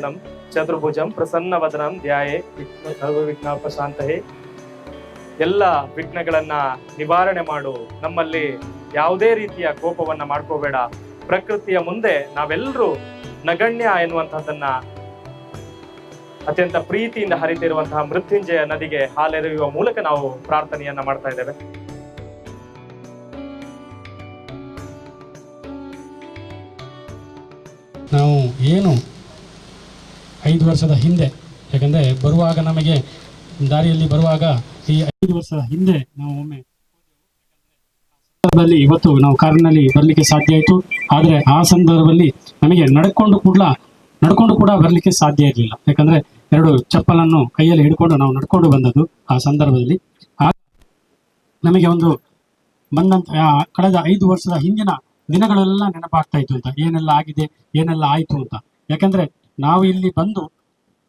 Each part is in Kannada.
ಶರಣಂ ಚತುರ್ಭುಜಂ ಪ್ರಸನ್ನವದನಂ ಧ್ಯಾಯೇ ವಿಘ್ನ ವಿಘ್ನಾಪ ಶಾಂತಹೇ ಎಲ್ಲ ವಿಘ್ನಗಳನ್ನ ನಿವಾರಣೆ ಮಾಡು. ನಮ್ಮಲ್ಲಿ ಯಾವುದೇ ರೀತಿಯ ಕೋಪವನ್ನ ಮಾಡ್ಕೋಬೇಡ. ಪ್ರಕೃತಿಯ ಮುಂದೆ ನಾವೆಲ್ಲರೂ ನಗಣ್ಯ ಎನ್ನುವಂತಹದನ್ನ ಅತ್ಯಂತ ಪ್ರೀತಿಯಿಂದ ಹರಿತಿರುವಂತಹ ಮೃತ್ಯುಂಜಯ ನದಿಗೆ ಹಾಲೆರೆಯುವ ಮೂಲಕ ನಾವು ಪ್ರಾರ್ಥನೆಯನ್ನ ಮಾಡ್ತಾ ಇದ್ದೇವೆ. ನಾವು ಏನು ಐದು ವರ್ಷದ ಹಿಂದೆ, ಯಾಕಂದರೆ ಬರುವಾಗ ನಮಗೆ, ದಾರಿಯಲ್ಲಿ ಬರುವಾಗ ಈ ಐದು ವರ್ಷದ ಹಿಂದೆ ನಾವು ಒಮ್ಮೆ ಸಂದರ್ಭದಲ್ಲಿ ಇವತ್ತು ನಾವು ಕಾರಿನಲ್ಲಿ ಬರಲಿಕ್ಕೆ ಸಾಧ್ಯ ಆಯಿತು. ಆದರೆ ಆ ಸಂದರ್ಭದಲ್ಲಿ ನಮಗೆ ನಡ್ಕೊಂಡು ಕೂಡ ನಡ್ಕೊಂಡು ಕೂಡ ಬರಲಿಕ್ಕೆ ಸಾಧ್ಯ ಇರಲಿಲ್ಲ. ಯಾಕಂದರೆ ಎರಡು ಚಪ್ಪಲನ್ನು ಕೈಯಲ್ಲಿ ಹಿಡ್ಕೊಂಡು ನಾವು ನಡ್ಕೊಂಡು ಬಂದದ್ದು ಆ ಸಂದರ್ಭದಲ್ಲಿ. ಆ ನಮಗೆ ಒಂದು ಬಂದಂತ ಕಳೆದ ಐದು ವರ್ಷದ ಹಿಂದಿನ ದಿನಗಳೆಲ್ಲ ನೆನಪಾಗ್ತಾ ಇತ್ತು ಅಂತ. ಏನೆಲ್ಲ ಆಗಿದೆ, ಏನೆಲ್ಲ ಆಯ್ತು ಅಂತ. ಯಾಕಂದ್ರೆ ನಾವು ಇಲ್ಲಿ ಬಂದು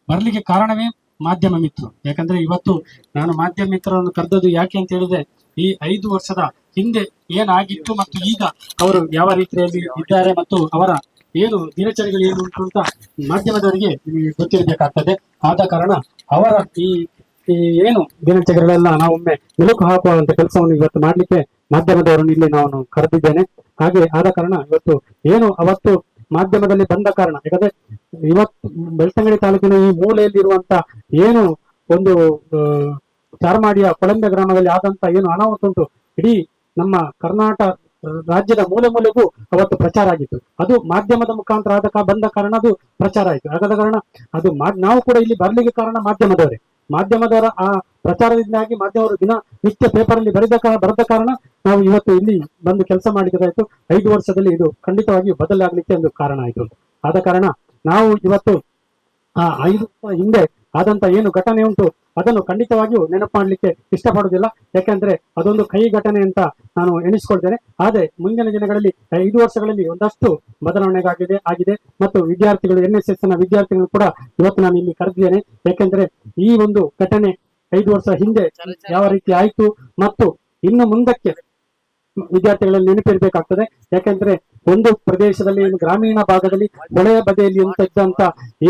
ಬರಲಿಕ್ಕೆ ಕಾರಣವೇ ಮಾಧ್ಯಮ ಮಿತ್ರರು ಯಾಕಂದ್ರೆ ಇವತ್ತು ನಾನು ಮಾಧ್ಯಮ ಮಿತ್ರರನ್ನು ಕರೆದದ್ದು ಯಾಕೆ ಅಂತ ಹೇಳಿದ್ರೆ, ಈ ಐದು ವರ್ಷದ ಹಿಂದೆ ಏನಾಗಿತ್ತು ಮತ್ತು ಈಗ ಅವರು ಯಾವ ರೀತಿಯಲ್ಲಿ ಇದ್ದಾರೆ ಮತ್ತು ಅವರ ಏನು ದಿನಚರಿಗಳು ಏನು ಉಂಟು ಅಂತ ಮಾಧ್ಯಮದವರಿಗೆ ಗೊತ್ತಿರಬೇಕಾಗ್ತದೆ. ಆದ ಕಾರಣ ಅವರ ಈ ಏನು ದಿನಚರಿಗಳೆಲ್ಲ ನಾವೊಮ್ಮೆ ಮೆಲುಕು ಹಾಕುವಂತ ಕೆಲಸವನ್ನು ಇವತ್ತು ಮಾಡ್ಲಿಕ್ಕೆ ಮಾಧ್ಯಮದವರನ್ನು ಇಲ್ಲಿ ನಾನು ಕರೆದಿದ್ದೇನೆ. ಹಾಗೆ ಆದ ಕಾರಣ ಇವತ್ತು ಏನು ಅವತ್ತು ಮಾಧ್ಯಮದಲ್ಲಿ ಬಂದ ಕಾರಣ, ಯಾಕಂದ್ರೆ ಇವತ್ತು ಬೆಳ್ತಂಗಡಿ ತಾಲೂಕಿನ ಈ ಮೂಲೆಯಲ್ಲಿರುವಂತ ಏನು ಒಂದು ಚಾರ್ಮಾಡಿಯ ಕೊಳಂಬೆ ಗ್ರಾಮದಲ್ಲಿ ಆದಂತ ಏನು ಅನಾಹುತ ಉಂಟು, ಇಡೀ ನಮ್ಮ ಕರ್ನಾಟಕ ರಾಜ್ಯದ ಮೂಲೆ ಮೂಲೆಗೂ ಅವತ್ತು ಪ್ರಚಾರ ಆಗಿತ್ತು. ಅದು ಮಾಧ್ಯಮದ ಮುಖಾಂತರ ಆದ ಬಂದ ಕಾರಣ ಅದು ಪ್ರಚಾರ ಆಯಿತು. ಆಗದ ಕಾರಣ ಅದು ನಾವು ಕೂಡ ಇಲ್ಲಿ ಬರ್ಲಿಕ್ಕೆ ಕಾರಣ ಮಾಧ್ಯಮದವರೇ. ಮಾಧ್ಯಮದವರ ಆ ಪ್ರಚಾರದಿಂದಾಗಿ ಮಾಧ್ಯಮವರು ದಿನ ನಿತ್ಯ ಪೇಪರ್ ಅಲ್ಲಿ ಬರೆದ ಬರೆದ ಕಾರಣ ನಾವು ಇವತ್ತು ಇಲ್ಲಿ ಬಂದು ಕೆಲಸ ಮಾಡಿದ್ರಾಯ್ತು. ಐದು ವರ್ಷದಲ್ಲಿ ಇದು ಖಂಡಿತವಾಗಿಯೂ ಬದಲಾಗಲಿಕ್ಕೆ ಒಂದು ಕಾರಣ ಆಯಿತು ಆದ ಕಾರಣ ನಾವು ಇವತ್ತು, ಆ, ಐದು ಹಿಂದೆ ಆದಂತ ಏನು ಘಟನೆ ಉಂಟು, ಅದನ್ನು ಖಂಡಿತವಾಗಿಯೂ ನೆನಪು ಮಾಡಲಿಕ್ಕೆ ಇಷ್ಟಪಡುವುದಿಲ್ಲ. ಯಾಕಂದ್ರೆ ಅದೊಂದು ಕೈ ಘಟನೆ ಅಂತ ನಾನು ಎಣಿಸ್ಕೊಳ್ತೇನೆ. ಆದ್ರೆ ಮುಂದಿನ ದಿನಗಳಲ್ಲಿ ಐದು ವರ್ಷಗಳಲ್ಲಿ ಒಂದಷ್ಟು ಬದಲಾವಣೆಗಾಗಿದೆ, ಆಗಿದೆ. ಮತ್ತು ವಿದ್ಯಾರ್ಥಿಗಳು ಎನ್ ಎಸ್ ಎಸ್ನ ವಿದ್ಯಾರ್ಥಿಗಳು ಕೂಡ ಇವತ್ತು ನಾನು ಇಲ್ಲಿ ಕರೆದಿದ್ದೇನೆ. ಯಾಕೆಂದ್ರೆ ಈ ಒಂದು ಘಟನೆ ಐದು ವರ್ಷ ಹಿಂದೆ ಯಾವ ರೀತಿ ಆಯ್ತು ಮತ್ತು ಇನ್ನು ಮುಂದಕ್ಕೆ ವಿದ್ಯಾರ್ಥಿಗಳಲ್ಲಿ ನೆನಪಿರ್ಬೇಕಾಗ್ತದೆ. ಯಾಕಂದ್ರೆ ಒಂದು ಪ್ರದೇಶದಲ್ಲಿ ಗ್ರಾಮೀಣ ಭಾಗದಲ್ಲಿ ಹೊಳೆಯ ಬದಿಯಲ್ಲಿ ಇದ್ದಂತ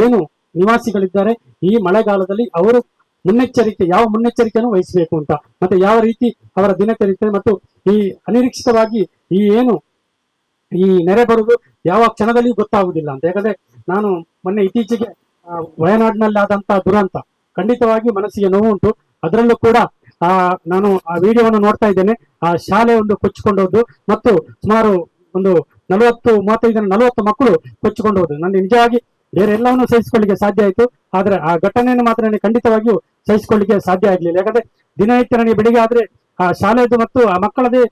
ಏನು ನಿವಾಸಿಗಳಿದ್ದಾರೆ, ಈ ಮಳೆಗಾಲದಲ್ಲಿ ಅವರು ಮುನ್ನೆಚ್ಚರಿಕೆ, ಯಾವ ಮುನ್ನೆಚ್ಚರಿಕೆಯನ್ನು ವಹಿಸಬೇಕು ಅಂತ, ಮತ್ತೆ ಯಾವ ರೀತಿ ಅವರ ದಿನಚರಿತೆ ಮತ್ತು ಈ ಅನಿರೀಕ್ಷಿತವಾಗಿ ಈ ಏನು ಈ ನೆರೆ ಬರುವುದು ಯಾವ ಕ್ಷಣದಲ್ಲಿ ಗೊತ್ತಾಗುವುದಿಲ್ಲ ಅಂತ. ಯಾಕಂದ್ರೆ ನಾನು ಮೊನ್ನೆ ಇತ್ತೀಚೆಗೆ ವಯನಾಡಿನಲ್ಲಿ ಆದಂತಹ ದುರಂತ, ಖಂಡಿತವಾಗಿ ಮನಸ್ಸಿಗೆ ನೋವು ಉಂಟು ಅದರಲ್ಲೂ ಕೂಡ, ಆ, ನಾನು ಆ ವಿಡಿಯೋವನ್ನು ನೋಡ್ತಾ ಇದ್ದೇನೆ. ಆ ಶಾಲೆ ಒಂದು ಕೊಚ್ಚಿಕೊಂಡು ಮತ್ತು ಸುಮಾರು ಒಂದು ನಲವತ್ತು, ಮೂವತ್ತೈದು ಜನ ನಲವತ್ತು ಮಕ್ಕಳು ಕೊಚ್ಚಿಕೊಂಡು ಹೋದ್ರು. ನನಗೆ ನಿಜವಾಗಿ ಬೇರೆ ಎಲ್ಲವನ್ನು ಸಹಿಸಿಕೊಳ್ಳಿಕ್ಕೆ ಸಾಧ್ಯ ಆಯಿತು. ಆದರೆ ಆ ಘಟನೆಯನ್ನು ಮಾತ್ರ ನನಗೆ ಖಂಡಿತವಾಗಿಯೂ ಸಹಿಸಿಕೊಳ್ಳಿಕ್ಕೆ ಸಾಧ್ಯ ಆಗಲಿಲ್ಲ. ಯಾಕಂದ್ರೆ ದಿನನಿತ್ಯ ನನಗೆ ಬೆಳಿಗ್ಗೆ ಆದರೆ ಆ ಶಾಲೆದು ಮತ್ತು ಆ ಮಕ್ಕಳದೇ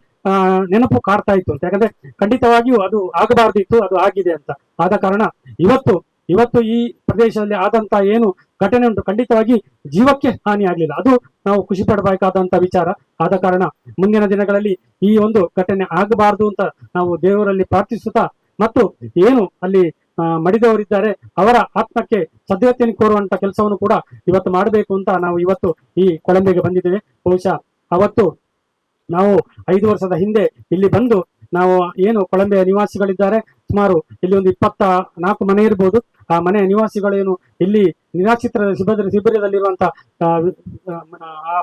ನೆನಪು ಕಾಡ್ತಾ ಇತ್ತು ಅಂತ. ಯಾಕಂದ್ರೆ ಖಂಡಿತವಾಗಿಯೂ ಅದು ಆಗಬಾರ್ದಿತ್ತು, ಅದು ಆಗಿದೆ ಅಂತ. ಆದ ಕಾರಣ ಇವತ್ತು ಇವತ್ತು ಈ ಪ್ರದೇಶದಲ್ಲಿ ಆದಂತ ಏನು ಘಟನೆ ಉಂಟು, ಖಂಡಿತವಾಗಿ ಜೀವಕ್ಕೆ ಹಾನಿ ಆಗಲಿಲ್ಲ. ಅದು ನಾವು ಖುಷಿ ಪಡಬೇಕಾದಂತ ವಿಚಾರ. ಆದ ಕಾರಣ ಮುಂದಿನ ದಿನಗಳಲ್ಲಿ ಈ ಒಂದು ಘಟನೆ ಆಗಬಾರದು ಅಂತ ನಾವು ದೇವರಲ್ಲಿ ಪ್ರಾರ್ಥಿಸುತ್ತಾ ಮತ್ತು ಏನು ಅಲ್ಲಿ ಮಡಿದವರಿದ್ದಾರೆ, ಅವರ ಆತ್ಮಕ್ಕೆ ಸದ್ಯತೆಯನ್ನು ಕೋರುವಂತ ಕೆಲಸವನ್ನು ಕೂಡ ಇವತ್ತು ಮಾಡಬೇಕು ಅಂತ ನಾವು ಇವತ್ತು ಈ ಕೊಳಂಬೆಗೆ ಬಂದಿದ್ದೇವೆ. ಬಹುಶಃ ಅವತ್ತು ನಾವು ಐದು ವರ್ಷದ ಹಿಂದೆ ಇಲ್ಲಿ ಬಂದು ನಾವು ಏನು ಕೊಳಂಬೆಯ ನಿವಾಸಿಗಳಿದ್ದಾರೆ ಸುಮಾರು ಇಲ್ಲಿ ಒಂದು ಇಪ್ಪತ್ತ ನಾಲ್ಕು ಮನೆ ಇರ್ಬೋದು. ಆ ಮನೆಯ ನಿವಾಸಿಗಳೇನು ಇಲ್ಲಿ ನಿರಾಶ್ರಿತರ ಶಿಬಿರ ಶಿಬಿರದಲ್ಲಿರುವಂತಹ ಆ,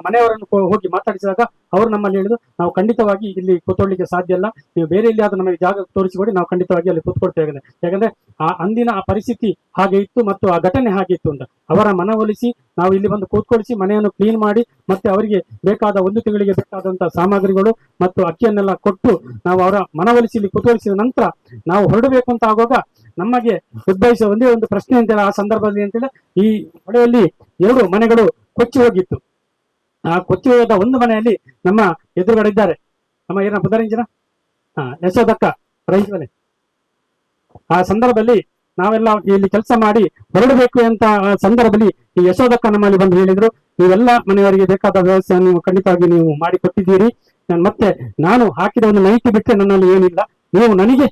ಮನೆಯವರನ್ನು ಹೋಗಿ ಮಾತಾಡಿಸಿದಾಗ ಅವರು ನಮ್ಮಲ್ಲಿ ಹೇಳಿದ್ರು ನಾವು ಖಂಡಿತವಾಗಿ ಇಲ್ಲಿ ಕೂತ್ಕೊಳ್ಳಿಕ್ಕೆ ಸಾಧ್ಯ ಇಲ್ಲ. ನೀವು ಬೇರೆ ಇಲ್ಲಿ ಆದ್ರೂ ನಮಗೆ ಜಾಗ ತೋರಿಸಿಕೊಡಿ ನಾವು ಖಂಡಿತವಾಗಿ ಅಲ್ಲಿ ಕೂತ್ಕೊಳ್ತೇವೆ. ಯಾಕಂದ್ರೆ ಆ ಅಂದಿನ ಆ ಪರಿಸ್ಥಿತಿ ಹಾಗೆ ಇತ್ತು ಮತ್ತು ಆ ಘಟನೆ ಹಾಗೆ ಇತ್ತು ಅಂತ. ಅವರ ಮನವೊಲಿಸಿ ನಾವು ಇಲ್ಲಿ ಬಂದು ಕೂತ್ಕೊಳಿಸಿ ಮನೆಯನ್ನು ಕ್ಲೀನ್ ಮಾಡಿ ಮತ್ತೆ ಅವರಿಗೆ ಬೇಕಾದ ಒಂದು ತಿಂಗಳಿಗೆ ಬೇಕಾದಂತಹ ಸಾಮಗ್ರಿಗಳು ಮತ್ತು ಅಕ್ಕಿಯನ್ನೆಲ್ಲ ಕೊಟ್ಟು ನಾವು ಅವರ ಮನವೊಲಿಸಿ ಇಲ್ಲಿ ಕೂತ್ಕೊಳಿಸಿದ ನಂತರ ನಾವು ಹೊರಡಬೇಕು ಅಂತ ಆಗುವಾಗ ನಮಗೆ ಉದ್ಭವಿಸುವ ಒಂದೇ ಒಂದು ಪ್ರಶ್ನೆ ಅಂತೇಳಿ ಆ ಸಂದರ್ಭದಲ್ಲಿ ಅಂತೇಳಿ ಈ ಹೊಳೆಯಲ್ಲಿ ಎರಡು ಮನೆಗಳು ಕೊಚ್ಚಿ ಹೋಗಿತ್ತು. ಆ ಕೊಚ್ಚಿ ಹೋದ ಒಂದು ಮನೆಯಲ್ಲಿ ನಮ್ಮ ಎದುರುಗಡೆ ಇದ್ದಾರೆ. ನಮ್ಮ ಏನ ಪುದರಿಂಜನ ಯಶೋದಕ್ಕ ರೈಸ್ ಆ ಸಂದರ್ಭದಲ್ಲಿ ನಾವೆಲ್ಲ ಇಲ್ಲಿ ಕೆಲಸ ಮಾಡಿ ಹೊರಡಬೇಕು ಅಂತ ಸಂದರ್ಭದಲ್ಲಿ ಈ ಯಶೋದಕ್ಕ ನಮ್ಮಲ್ಲಿ ಬಂದು ಹೇಳಿದ್ರು, ನೀವೆಲ್ಲ ಮನೆಯವರಿಗೆ ಬೇಕಾದ ವ್ಯವಸ್ಥೆಯನ್ನು ಖಂಡಿತವಾಗಿ ನೀವು ಮಾಡಿ ಕೊಟ್ಟಿದ್ದೀರಿ ನಾನ್ ಮತ್ತೆ ನಾನು ಹಾಕಿದ ಒಂದು ಮಾಹಿತಿ ಬಿಟ್ಟರೆ ನನ್ನಲ್ಲಿ ಏನಿಲ್ಲ. ನೀವು ನನಗೆ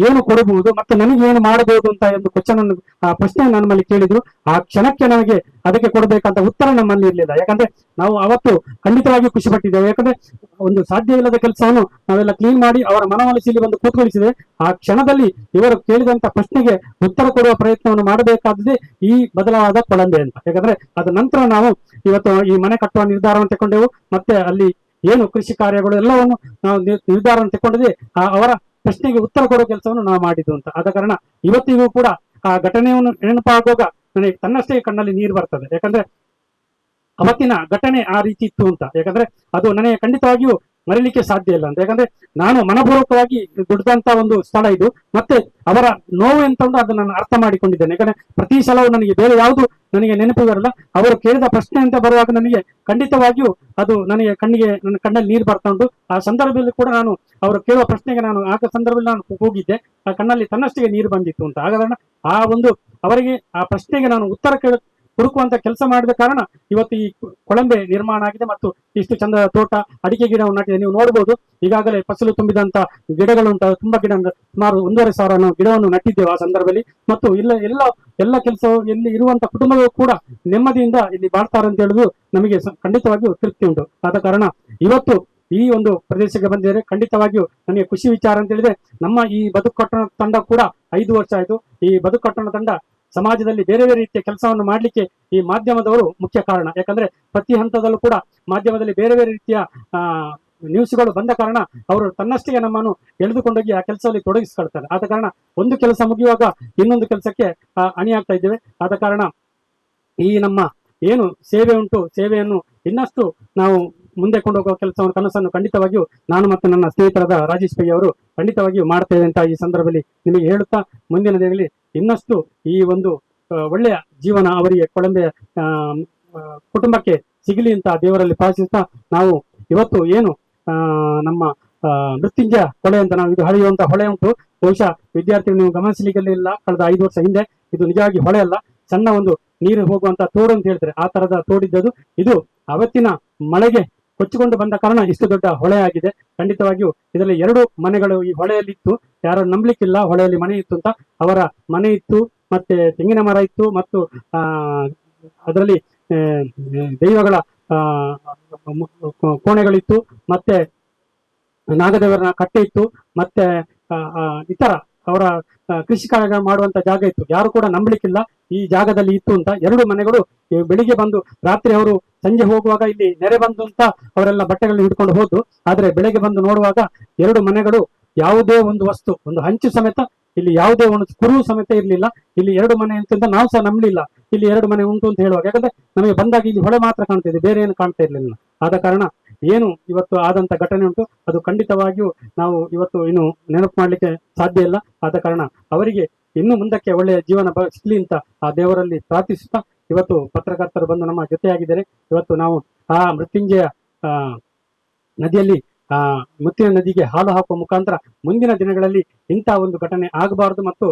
ಏನು ಕೊಡಬಹುದು ಮತ್ತು ನನಗೆ ಏನು ಮಾಡಬಹುದು ಅಂತ ಒಂದು ಕ್ವಶನ್ ಅನ್ನು ಪ್ರಶ್ನೆ ನಮ್ಮಲ್ಲಿ ಕೇಳಿದ್ರು. ಆ ಕ್ಷಣಕ್ಕೆ ನಮಗೆ ಅದಕ್ಕೆ ಕೊಡಬೇಕಂತ ಉತ್ತರ ನಮ್ಮಲ್ಲಿ ಇರಲಿಲ್ಲ. ಯಾಕಂದ್ರೆ ನಾವು ಅವತ್ತು ಖಂಡಿತವಾಗಿ ಖುಷಿ ಪಟ್ಟಿದ್ದೇವೆ. ಯಾಕಂದ್ರೆ ಒಂದು ಸಾಧ್ಯ ಇಲ್ಲದ ಕೆಲಸವನ್ನು ನಾವೆಲ್ಲ ಕ್ಲೀನ್ ಮಾಡಿ ಅವರ ಮನವೊಲಿಸಿಲಿ ಬಂದು ಕೂತ್ಕೊಳಿಸಿದೆ ಆ ಕ್ಷಣದಲ್ಲಿ ಇವರು ಕೇಳಿದಂತ ಪ್ರಶ್ನೆಗೆ ಉತ್ತರ ಕೊಡುವ ಪ್ರಯತ್ನವನ್ನು ಮಾಡಬೇಕಾದದೇ ಈ ಬದಲಾದ ಕೊಳಂಬೆ ಅಂತ. ಯಾಕಂದ್ರೆ ಅದ ನಂತರ ನಾವು ಇವತ್ತು ಈ ಮನೆ ಕಟ್ಟುವ ನಿರ್ಧಾರವನ್ನು ತಗೊಂಡೆವು ಮತ್ತೆ ಅಲ್ಲಿ ಏನು ಕೃಷಿ ಕಾರ್ಯಗಳು ಎಲ್ಲವನ್ನು ನಾವು ನಿರ್- ನಿರ್ಧಾರವನ್ನು ತಗೊಂಡಿದೆ ಆ ಅವರ ಪ್ರಶ್ನೆಗೆ ಉತ್ತರ ಕೊಡೋ ಕೆಲಸವನ್ನು ನಾವು ಮಾಡಿದ್ದು ಅಂತ. ಆದ ಕಾರಣ ಇವತ್ತಿಗೂ ಕೂಡ ಆ ಘಟನೆಯನ್ನು ನೆನಪಾಗುವಾಗ ನನಗೆ ತನ್ನಷ್ಟೇ ಕಣ್ಣಲ್ಲಿ ನೀರು ಬರ್ತದೆ. ಯಾಕಂದ್ರೆ ಅವತ್ತಿನ ಘಟನೆ ಆ ರೀತಿ ಇತ್ತು ಅಂತ. ಯಾಕಂದ್ರೆ ಅದು ನನಗೆ ಖಂಡಿತವಾಗಿಯೂ ಮರೀಲಿಕ್ಕೆ ಸಾಧ್ಯ ಇಲ್ಲ ಅಂತ. ಯಾಕಂದ್ರೆ ನಾನು ಮನಪೂರ್ವಕವಾಗಿ ದುಡ್ದಂತ ಒಂದು ಸ್ಥಳ ಇದು. ಮತ್ತೆ ಅವರ ನೋವು ಎಂತ ಅಂದ್ರೆ ಅದನ್ನ ನಾನು ಅರ್ಥ ಮಾಡಿಕೊಂಡಿದ್ದೇನೆ. ಯಾಕಂದ್ರೆ ಪ್ರತಿ ಸಲವೂ ನನಗೆ ಬೇರೆ ಯಾವುದು ನನಗೆ ನೆನಪು ಬರಲ್ಲ ಅವರು ಕೇಳಿದ ಪ್ರಶ್ನೆ ಅಂತ ಬರುವಾಗ ನನಗೆ ಖಂಡಿತವಾಗಿಯೂ ಅದು ನನಗೆ ಕಣ್ಣಿಗೆ, ನನ್ನ ಕಣ್ಣಲ್ಲಿ ನೀರು ಬರ್ತಾ ಉಂಟು. ಆ ಸಂದರ್ಭದಲ್ಲಿ ಕೂಡ ನಾನು ಅವರು ಕೇಳುವ ಪ್ರಶ್ನೆಗೆ ನಾನು ಆ ಸಂದರ್ಭದಲ್ಲಿ ನಾನು ಹೋಗಿದ್ದೆ. ಆ ಕಣ್ಣಲ್ಲಿ ತನ್ನಷ್ಟಿಗೆ ನೀರು ಬಂದಿತ್ತು ಅಂತ. ಆಗ ಆ ಒಂದು ಅವರಿಗೆ ಆ ಪ್ರಶ್ನೆಗೆ ನಾನು ಉತ್ತರ ಕೇಳ ಹುಡುಕುವಂತ ಕೆಲಸ ಮಾಡಿದ ಕಾರಣ ಇವತ್ತು ಈ ಕೊಳಂಬೆ ನಿರ್ಮಾಣ ಆಗಿದೆ ಮತ್ತು ಇಷ್ಟು ಚಂದ ತೋಟ, ಅಡಿಕೆ ಗಿಡವನ್ನು ನಟ್ಟಿದೆ ನೀವು ನೋಡಬಹುದು ಈಗಾಗಲೇ ಫಸಲು ತುಂಬಿದಂತ ಗಿಡಗಳುಂಟ ತುಂಬಾ ಗಿಡ ಸುಮಾರು ಒಂದೂವರೆ ಸಾವಿರ ನಾವು ಗಿಡವನ್ನು ನಟ್ಟಿದ್ದೇವೆ ಆ ಸಂದರ್ಭದಲ್ಲಿ. ಮತ್ತು ಇಲ್ಲ, ಎಲ್ಲ ಎಲ್ಲ ಕೆಲಸ ಇಲ್ಲಿ ಇರುವಂತ ಕುಟುಂಬಗಳು ಕೂಡ ನೆಮ್ಮದಿಯಿಂದ ಇಲ್ಲಿ ಬಾಳ್ತಾರೆ ಅಂತ ಹೇಳುದು ನಮಗೆ ಖಂಡಿತವಾಗಿಯೂ ತೃಪ್ತಿ ಉಂಟು. ಆದ ಕಾರಣ ಇವತ್ತು ಈ ಒಂದು ಪ್ರದೇಶಕ್ಕೆ ಬಂದಿದ್ದಾರೆ. ಖಂಡಿತವಾಗಿಯೂ ನನಗೆ ಖುಷಿ ವಿಚಾರ ಅಂತ ಹೇಳಿದ್ರೆ ನಮ್ಮ ಈ ಬದುಕು ಕಟ್ಟಣ ತಂಡ ಕೂಡ ಐದು ವರ್ಷ ಆಯಿತು. ಈ ಬದುಕು ಕಟ್ಟಣ ತಂಡ ಸಮಾಜದಲ್ಲಿ ಬೇರೆ ಬೇರೆ ರೀತಿಯ ಕೆಲಸವನ್ನು ಮಾಡಲಿಕ್ಕೆ ಈ ಮಾಧ್ಯಮದವರು ಮುಖ್ಯ ಕಾರಣ. ಯಾಕಂದ್ರೆ ಪ್ರತಿ ಹಂತದಲ್ಲೂ ಕೂಡ ಮಾಧ್ಯಮದಲ್ಲಿ ಬೇರೆ ಬೇರೆ ರೀತಿಯ ನ್ಯೂಸ್ಗಳು ಬಂದ ಕಾರಣ ಅವರು ತನ್ನಷ್ಟಿಗೆ ನಮ್ಮನ್ನು ಎಳೆದುಕೊಂಡೋಗಿ ಆ ಕೆಲಸದಲ್ಲಿ ತೊಡಗಿಸ್ಕೊಳ್ತಾರೆ. ಆದ ಕಾರಣ ಒಂದು ಕೆಲಸ ಮುಗಿಯುವಾಗ ಇನ್ನೊಂದು ಕೆಲಸಕ್ಕೆ ಅಣಿಯಾಗ್ತಾ ಇದ್ದೇವೆ. ಆದ ಕಾರಣ ಈ ನಮ್ಮ ಏನು ಸೇವೆ ಉಂಟು, ಸೇವೆಯನ್ನು ಇನ್ನಷ್ಟು ನಾವು ಮುಂದೆ ಕೊಂಡೋಗುವ ಕೆಲಸವನ್ನು ಕನಸನ್ನು ಖಂಡಿತವಾಗಿಯೂ ನಾನು ಮತ್ತು ನನ್ನ ಸ್ನೇಹಿತರಾದ ರಾಜೇಶ್ ಪೈ ಅವರು ಖಂಡಿತವಾಗಿಯೂ ಮಾಡ್ತೇವೆ ಅಂತ ಈ ಸಂದರ್ಭದಲ್ಲಿ ನಿಮಗೆ ಹೇಳುತ್ತಾ ಮುಂದಿನ ದಿನಗಳಲ್ಲಿ ಇನ್ನಷ್ಟು ಈ ಒಂದು ಒಳ್ಳೆಯ ಜೀವನ ಅವರಿಗೆ ಕೊಳಂಬೆಯ ಕುಟುಂಬಕ್ಕೆ ಸಿಗಲಿ ಅಂತ ದೇವರಲ್ಲಿ ಪ್ರಾರ್ಥಿಸುತ್ತಾ ನಾವು ಇವತ್ತು ಏನು ನಮ್ಮ ಮೃತ್ಯುಂಜಯ ಹೊಳೆ ಅಂತ ನಾವು ಇದು ಹಳೆಯುವಂತ ಹೊಳೆ ಉಂಟು. ಬಹುಶಃ ವಿದ್ಯಾರ್ಥಿಗಳು ನೀವು ಗಮನಿಸಲಿಕ್ಕಿಲ್ಲ ಕಳೆದ ಐದು ವರ್ಷ ಹಿಂದೆ ಇದು ನಿಜವಾಗಿ ಹೊಳೆ ಅಲ್ಲ. ಸಣ್ಣ ಒಂದು ನೀರು ಹೋಗುವಂತ ತೋಡು ಅಂತ ಹೇಳ್ತಾರೆ. ಆ ತರದ ತೋಡಿದ್ದದು. ಇದು ಅವತ್ತಿನ ಮಳೆಗೆ ಕೊಚ್ಚಿಕೊಂಡು ಬಂದ ಕಾರಣ ಇಷ್ಟು ದೊಡ್ಡ ಹೊಳೆ ಆಗಿದೆ. ಖಂಡಿತವಾಗಿಯೂ ಇದರಲ್ಲಿ ಎರಡು ಮನೆಗಳು ಈ ಹೊಳೆಯಲ್ಲಿ ಇತ್ತು ಯಾರು ನಂಬಲಿಕ್ಕಿಲ್ಲ, ಹೊಳೆಯಲ್ಲಿ ಮನೆ ಇತ್ತು ಅಂತ ಅವರ ಮನೆ ಇತ್ತು, ಮತ್ತೆ ತೆಂಗಿನ ಮರ ಇತ್ತು, ಮತ್ತು ಅದರಲ್ಲಿ ದೈವಗಳ ಕೋಣೆಗಳಿತ್ತು, ಮತ್ತೆ ನಾಗದೇವರನ ಕಟ್ಟೆ ಇತ್ತು, ಮತ್ತೆ ಇತರ ಅವರ ಕೃಷಿ ಕಾರ್ಯ ಮಾಡುವಂತ ಜಾಗ ಇತ್ತು. ಯಾರು ಕೂಡ ನಂಬಲಿಕ್ಕಿಲ್ಲ. ಈ ಜಾಗದಲ್ಲಿ ಇತ್ತು ಅಂತ ಎರಡು ಮನೆಗಳು ಬೆಳಿಗ್ಗೆ ಬಂದು, ರಾತ್ರಿ ಅವರು ಸಂಜೆ ಹೋಗುವಾಗ ಇಲ್ಲಿ ನೆರೆ ಬಂದು ಅಂತ ಅವರೆಲ್ಲ ಬಟ್ಟೆಗಳನ್ನ ಹಿಡ್ಕೊಂಡು ಹೋದ್ರು. ಆದ್ರೆ ಬೆಳಗ್ಗೆ ಬಂದು ನೋಡುವಾಗ ಎರಡು ಮನೆಗಳು, ಯಾವುದೇ ಒಂದು ವಸ್ತು, ಒಂದು ಹಂಚು ಸಮೇತ, ಇಲ್ಲಿ ಯಾವುದೇ ಒಂದು ಕುರು ಸಮೇತ ಇರಲಿಲ್ಲ. ಇಲ್ಲಿ ಎರಡು ಮನೆ ಅಂತ ನಾವು ಸಹ ನಂಬಲಿಲ್ಲ. ಇಲ್ಲಿ ಎರಡು ಮನೆ ಉಂಟು ಅಂತ ಹೇಳುವಾಗ. ಯಾಕಂದ್ರೆ ನಮಗೆ ಬಂದಾಗ ಇಲ್ಲಿ ಹೊಳೆ ಮಾತ್ರ ಕಾಣ್ತಾ ಇದೆ, ಬೇರೆ ಏನು ಕಾಣ್ತಾ ಇರಲಿಲ್ಲ. ಆದ ಕಾರಣ ಏನು ಇವತ್ತು ಆದಂತ ಘಟನೆ ಉಂಟು, ಅದು ಖಂಡಿತವಾಗಿಯೂ ನಾವು ಇವತ್ತು ಇನ್ನು ನೆನಪು ಮಾಡ್ಲಿಕ್ಕೆ ಸಾಧ್ಯ ಇಲ್ಲ. ಆದ ಕಾರಣ ಅವರಿಗೆ ಇನ್ನು ಮುಂದಕ್ಕೆ ಒಳ್ಳೆಯ ಜೀವನ ಸಿಗ್ಲಿ ಅಂತ ಆ ದೇವರಲ್ಲಿ ಪ್ರಾರ್ಥಿಸುತ್ತಾ ಇವತ್ತು ಪತ್ರಕರ್ತರು ಬಂದು ನಮ್ಮ ಜೊತೆಯಾಗಿದ್ದಾರೆ. ಇವತ್ತು ನಾವು ಆ ಮೃತ್ಯುಂಜಯ ನದಿಯಲ್ಲಿ ಮುತ್ತಿನ ನದಿಗೆ ಹಾಲು ಹಾಕುವ ಮುಖಾಂತರ ಮುಂದಿನ ದಿನಗಳಲ್ಲಿ ಇಂಥ ಒಂದು ಘಟನೆ ಆಗಬಾರದು ಮತ್ತು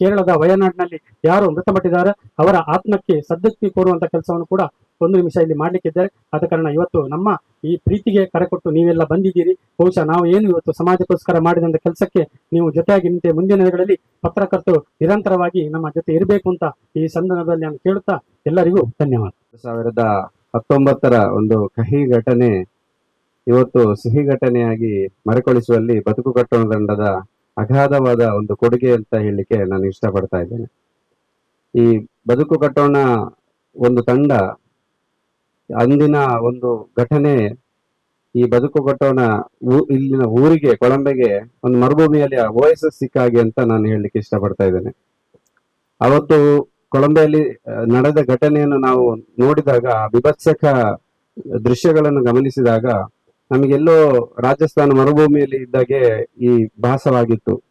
ಕೇರಳದ ವಯನಾಡಿನಲ್ಲಿ ಯಾರು ಮೃತಪಟ್ಟಿದ್ದಾರೆ, ಅವರ ಆತ್ಮಕ್ಕೆ ಸದ್ಗತಿ ಕೋರುವಂತ ಕೆಲಸವನ್ನು ಕೂಡ ಒಂದು ನಿಮಿಷ ಇಲ್ಲಿ ಮಾಡ್ಲಿಕ್ಕಿದ್ದಾರೆ. ಆದ ಕಾರಣ ಇವತ್ತು ನಮ್ಮ ಈ ಪ್ರೀತಿಗೆ ಕರೆ ಕೊಟ್ಟು ನೀವೆಲ್ಲ ಬಂದಿದ್ದೀರಿ. ಬಹುಶಃ ನಾವು ಏನು ಇವತ್ತು ಸಮಾಜಕ್ಕೋಸ್ಕರ ಮಾಡಿದಂತ ಕೆಲಸಕ್ಕೆ ನೀವು ಜೊತೆಯಾಗಿ ನಿಂತೆ ಮುಂದಿನ ದಿನಗಳಲ್ಲಿ ಪತ್ರಕರ್ತರು ನಿರಂತರವಾಗಿ ನಮ್ಮ ಜೊತೆ ಇರಬೇಕು ಅಂತ ಈ ಸಂದರ್ಭದಲ್ಲಿ ನಾನು ಕೇಳುತ್ತಾ ಎಲ್ಲರಿಗೂ ಧನ್ಯವಾದ. ಸಾವಿರದ ಹತ್ತೊಂಬತ್ತರ ಒಂದು ಕಹಿ ಘಟನೆ ಇವತ್ತು ಸಿಹಿ ಘಟನೆಯಾಗಿ ಮರುಕಳಿಸುವಲ್ಲಿ ಬದುಕು ಕಟ್ಟೋಣ ದಂಡದ ಅಗಾಧವಾದ ಒಂದು ಕೊಡುಗೆ ಅಂತ ಹೇಳಲಿಕ್ಕೆ ನಾನು ಇಷ್ಟಪಡ್ತಾ ಇದ್ದೇನೆ. ಈ ಬದುಕು ಕಟ್ಟೋಣ ಒಂದು ತಂಡ ಅಂದಿನ ಒಂದು ಘಟನೆ ಈ ಬದುಕು ಕಟ್ಟೋಣ ಇಲ್ಲಿನ ಊರಿಗೆ, ಕೊಳಂಬೆಗೆ ಒಂದು ಮರುಭೂಮಿಯಲ್ಲಿ ಎಸ್ ಸಿಕ್ಕಾಗಿ ಅಂತ ನಾನು ಹೇಳಲಿಕ್ಕೆ ಇಷ್ಟಪಡ್ತಾ ಇದ್ದೇನೆ. ಅವತ್ತು ಕೊಳಂಬೆಯಲ್ಲಿ ನಡೆದ ಘಟನೆಯನ್ನು ನಾವು ನೋಡಿದಾಗ ಬಿಭತ್ಸಕ ದೃಶ್ಯಗಳನ್ನು ಗಮನಿಸಿದಾಗ ನಮಗೆಲ್ಲೋ ರಾಜಸ್ಥಾನ ಮರುಭೂಮಿಯಲ್ಲಿ ಇದ್ದಾಗೆ ಈ ಭಾಸವಾಗಿತ್ತು.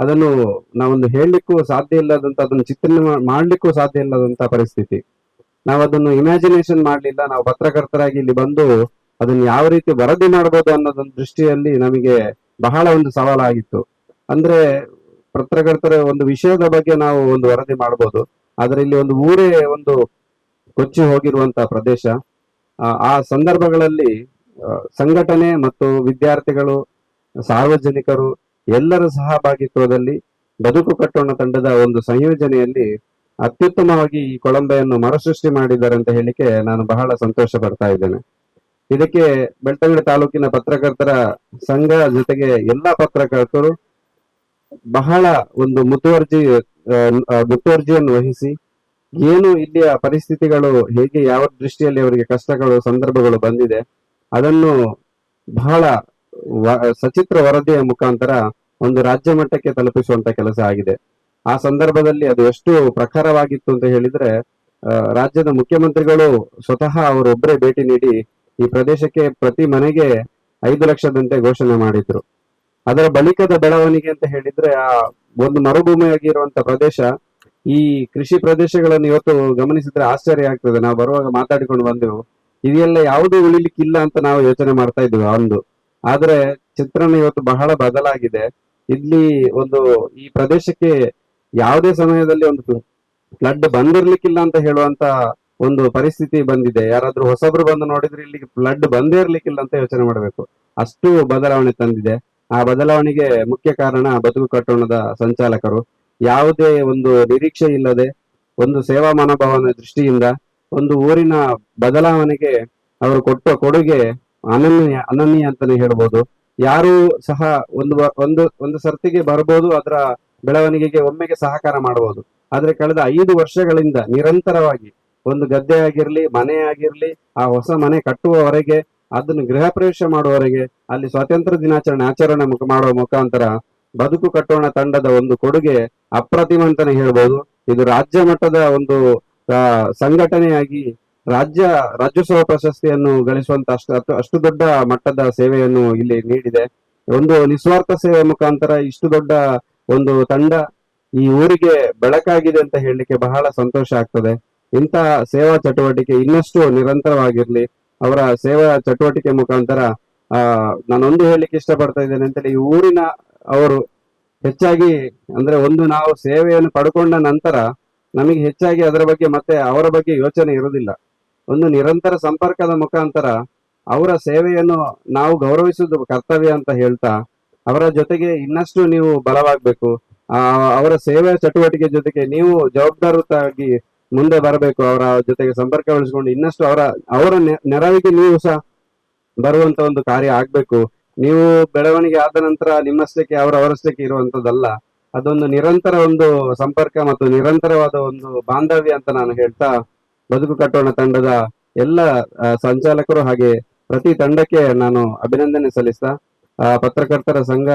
ಅದನ್ನು ನಾವೊಂದು ಹೇಳಲಿಕ್ಕೂ ಸಾಧ್ಯ ಇಲ್ಲದಂತ ಅದನ್ನು ಚಿತ್ರಣ ಮಾಡಲಿಕ್ಕೂ ಸಾಧ್ಯ ಇಲ್ಲದಂತ ಪರಿಸ್ಥಿತಿ. ನಾವು ಅದನ್ನು ಇಮ್ಯಾಜಿನೇಷನ್ ಮಾಡ್ಲಿಲ್ಲ ನಾವು ಪತ್ರಕರ್ತರಾಗಿ ಇಲ್ಲಿ ಬಂದು ಅದನ್ನು ಯಾವ ರೀತಿ ವರದಿ ಮಾಡಬಹುದು ಅನ್ನೋದೊಂದು ದೃಷ್ಟಿಯಲ್ಲಿ ನಮಗೆ ಬಹಳ ಒಂದು ಸವಾಲಾಗಿತ್ತು. ಅಂದ್ರೆ ಪತ್ರಕರ್ತರ ಒಂದು ವಿಷಯದ ಬಗ್ಗೆ ನಾವು ಒಂದು ವರದಿ ಮಾಡಬಹುದು ಆದ್ರೆ ಇಲ್ಲಿ ಒಂದು ಊರೇ ಒಂದು ಕೊಚ್ಚಿ ಹೋಗಿರುವಂತಹ ಪ್ರದೇಶ. ಆ, ಸಂದರ್ಭಗಳಲ್ಲಿ ಸಂಘಟನೆ ಮತ್ತು ವಿದ್ಯಾರ್ಥಿಗಳು, ಸಾರ್ವಜನಿಕರು ಎಲ್ಲರ ಸಹಭಾಗಿತ್ವದಲ್ಲಿ ಬದುಕು ಕಟ್ಟೋಣ ತಂಡದ ಒಂದು ಸಂಯೋಜನೆಯಲ್ಲಿ ಅತ್ಯುತ್ತಮವಾಗಿ ಈ ಕೊಳಂಬೆಯನ್ನು ಮರುಸೃಷ್ಟಿ ಮಾಡಿದ್ದಾರೆ ಅಂತ ಹೇಳಿಕೆ ನಾನು ಬಹಳ ಸಂತೋಷ ಪಡ್ತಾ ಇದ್ದೇನೆ. ಇದಕ್ಕೆ ಬೆಳ್ತಂಗಡಿ ತಾಲೂಕಿನ ಪತ್ರಕರ್ತರ ಸಂಘ ಜೊತೆಗೆ ಎಲ್ಲಾ ಪತ್ರಕರ್ತರು ಬಹಳ ಒಂದು ಮುತುವರ್ಜಿ ಮುತುವರ್ಜಿಯನ್ನು ವಹಿಸಿ ಏನು ಇಲ್ಲಿಯ ಪರಿಸ್ಥಿತಿಗಳು, ಹೇಗೆ ಯಾವ ದೃಷ್ಟಿಯಲ್ಲಿ ಅವರಿಗೆ ಕಷ್ಟಗಳು, ಸಂದರ್ಭಗಳು ಬಂದಿದೆ ಅದನ್ನು ಬಹಳ ಸಚಿತ್ರ ವರದಿಯ ಮುಖಾಂತರ ಒಂದು ರಾಜ್ಯ ಮಟ್ಟಕ್ಕೆ ತಲುಪಿಸುವಂತ ಕೆಲಸ ಆಗಿದೆ. ಆ ಸಂದರ್ಭದಲ್ಲಿ ಅದು ಎಷ್ಟು ಪ್ರಖರವಾಗಿತ್ತು ಅಂತ ಹೇಳಿದ್ರೆ ರಾಜ್ಯದ ಮುಖ್ಯಮಂತ್ರಿಗಳು ಸ್ವತಃ ಅವರೊಬ್ಬರೇ ಭೇಟಿ ನೀಡಿ ಈ ಪ್ರದೇಶಕ್ಕೆ ಪ್ರತಿ ಮನೆಗೆ ಐದು ಲಕ್ಷದಂತೆ ಘೋಷಣೆ ಮಾಡಿದ್ರು. ಅದರ ಬಳಿಕದ ಬೆಳವಣಿಗೆ ಅಂತ ಹೇಳಿದ್ರೆ, ಆ ಒಂದು ಮರುಭೂಮಿಯಾಗಿರುವಂತ ಪ್ರದೇಶ ಈ ಕೃಷಿ ಪ್ರದೇಶಗಳನ್ನು ಇವತ್ತು ಗಮನಿಸಿದ್ರೆ ಆಶ್ಚರ್ಯ ಆಗ್ತದೆ. ನಾವು ಬರುವಾಗ ಮಾತಾಡಿಕೊಂಡು ಬಂದೆವು. ಇದೆಲ್ಲ ಯಾವುದು ಉಳಿಲಿಕ್ಕಿಲ್ಲ ಅಂತ ನಾವು ಯೋಚನೆ ಮಾಡ್ತಾ ಇದ್ವಿ ಒಂದು. ಆದ್ರೆ ಚಿತ್ರಣ ಇವತ್ತು ಬಹಳ ಬದಲಾಗಿದೆ. ಇಲ್ಲಿ ಒಂದು ಈ ಪ್ರದೇಶಕ್ಕೆ ಯಾವುದೇ ಸಮಯದಲ್ಲಿ ಒಂದು ಫ್ಲಡ್ ಬಂದಿರ್ಲಿಕ್ಕಿಲ್ಲ ಅಂತ ಹೇಳುವಂತ ಒಂದು ಪರಿಸ್ಥಿತಿ ಬಂದಿದೆ. ಯಾರಾದ್ರೂ ಹೊಸಬ್ರು ಬಂದು ನೋಡಿದ್ರೆ ಇಲ್ಲಿ ಫ್ಲಡ್ ಬಂದೇ ಇರ್ಲಿಕ್ಕಿಲ್ಲ ಅಂತ ಯೋಚನೆ ಮಾಡಬೇಕು. ಅಷ್ಟು ಬದಲಾವಣೆ ತಂದಿದೆ. ಆ ಬದಲಾವಣೆಗೆ ಮುಖ್ಯ ಕಾರಣ ಬದುಕು ಕಟ್ಟೋಣದ ಸಂಚಾಲಕರು. ಯಾವುದೇ ಒಂದು ನಿರೀಕ್ಷೆ ಇಲ್ಲದೆ, ಒಂದು ಸೇವಾ ಮನೋಭಾವನ ದೃಷ್ಟಿಯಿಂದ ಒಂದು ಊರಿನ ಬದಲಾವಣೆಗೆ ಅವರು ಕೊಟ್ಟ ಕೊಡುಗೆ ಅನನ್ಯ ಅನನ್ಯ ಅಂತಾನೆ ಹೇಳ್ಬೋದು. ಯಾರು ಸಹ ಒಂದು ಒಂದು ಒಂದು ಸರ್ತಿಗೆ ಬರ್ಬೋದು, ಅದರ ಬೆಳವಣಿಗೆಗೆ ಒಮ್ಮೆಗೆ ಸಹಕಾರ ಮಾಡಬಹುದು ಆದ್ರೆ ಕಳೆದ ಐದು ವರ್ಷಗಳಿಂದ ನಿರಂತರವಾಗಿ ಒಂದು ಗದ್ದೆ ಆಗಿರ್ಲಿ, ಮನೆ ಆಗಿರ್ಲಿ, ಆ ಹೊಸ ಮನೆ ಕಟ್ಟುವವರೆಗೆ, ಅದನ್ನು ಗೃಹ ಪ್ರವೇಶ ಮಾಡುವವರೆಗೆ, ಅಲ್ಲಿ ಸ್ವಾತಂತ್ರ್ಯ ದಿನಾಚರಣೆ, ಆಚರಣೆ ಮಾಡುವ ಮುಖಾಂತರ ಬದುಕು ಕಟ್ಟೋಣ ತಂಡದ ಒಂದು ಕೊಡುಗೆ ಅಪ್ರತಿಮ ಅಂತಾನೆ ಹೇಳ್ಬೋದು. ಇದು ರಾಜ್ಯ ಮಟ್ಟದ ಒಂದು ಸಂಘಟನೆಯಾಗಿ ರಾಜ್ಯ, ರಾಜ್ಯೋತ್ಸವ ಪ್ರಶಸ್ತಿಯನ್ನು ಗಳಿಸುವಂತ ಅಷ್ಟು, ಅಷ್ಟು- ದೊಡ್ಡ ಮಟ್ಟದ ಸೇವೆಯನ್ನು ಇಲ್ಲಿ ನೀಡಿದೆ. ಒಂದು ನಿಸ್ವಾರ್ಥ ಸೇವೆ ಮುಖಾಂತರ ಇಷ್ಟು ದೊಡ್ಡ ಒಂದು ತಂಡ ಈ ಊರಿಗೆ ಬೆಳಕಾಗಿದೆ ಅಂತ ಹೇಳಲಿಕ್ಕೆ ಬಹಳ ಸಂತೋಷ ಆಗ್ತದೆ. ಇಂತಹ ಸೇವಾ ಚಟುವಟಿಕೆ ಇನ್ನಷ್ಟು ನಿರಂತರವಾಗಿರ್ಲಿ. ಅವರ ಸೇವಾ ಚಟುವಟಿಕೆ ಮುಖಾಂತರ, ಆ, ನಾನೊಂದು ಹೇಳಲಿಕ್ಕೆ ಇಷ್ಟಪಡ್ತಾ ಇದ್ದೇನೆ ಅಂತೇಳಿ ಈ ಊರಿನ ಅವರು ಹೆಚ್ಚಾಗಿ ಅಂದ್ರೆ ಒಂದು ನಾವು ಸೇವೆಯನ್ನು ಪಡ್ಕೊಂಡ ನಂತರ ನಮಗೆ ಹೆಚ್ಚಾಗಿ ಅದರ ಬಗ್ಗೆ ಮತ್ತೆ ಅವರ ಬಗ್ಗೆ ಯೋಚನೆ ಇರುವುದಿಲ್ಲ. ಒಂದು ನಿರಂತರ ಸಂಪರ್ಕದ ಮುಖಾಂತರ ಅವರ ಸೇವೆಯನ್ನು ನಾವು ಗೌರವಿಸುವುದು ಕರ್ತವ್ಯ ಅಂತ ಹೇಳ್ತಾ, ಅವರ ಜೊತೆಗೆ ಇನ್ನಷ್ಟು ನೀವು ಬಲವಾಗಬೇಕು. ಅವರ ಸೇವೆ ಚಟುವಟಿಕೆ ಜೊತೆಗೆ ನೀವು ಜವಾಬ್ದಾರಿಯುತವಾಗಿ ಮುಂದೆ ಬರಬೇಕು, ಅವರ ಜೊತೆಗೆ ಸಂಪರ್ಕ ಬೆಳೆಸ್ಕೊಂಡು ಇನ್ನಷ್ಟು ಅವರ ಅವರ ನೆರವಿಗೆ ನೀವು ಸಹ ಬರುವಂತ ಒಂದು ಕಾರ್ಯ ಆಗ್ಬೇಕು. ನೀವು ಬೆಳವಣಿಗೆ ಆದ ನಂತರ ನಿಮ್ಮಷ್ಟಕ್ಕೆ, ಅವರ ಅವರಷ್ಟಕ್ಕೆ ಇರುವಂತದ್ದಲ್ಲ. ಅದೊಂದು ನಿರಂತರ ಒಂದು ಸಂಪರ್ಕ ಮತ್ತು ನಿರಂತರವಾದ ಒಂದು ಬಾಂಧವ್ಯ ಅಂತ ನಾನು ಹೇಳ್ತಾ ಬದುಕು ಕಟ್ಟೋಣ ತಂಡದ ಎಲ್ಲ ಸಂಚಾಲಕರು ಹಾಗೆ ಪ್ರತಿ ತಂಡಕ್ಕೆ ನಾನು ಅಭಿನಂದನೆ ಸಲ್ಲಿಸ್ತಾ ಪತ್ರಕರ್ತರ ಸಂಘ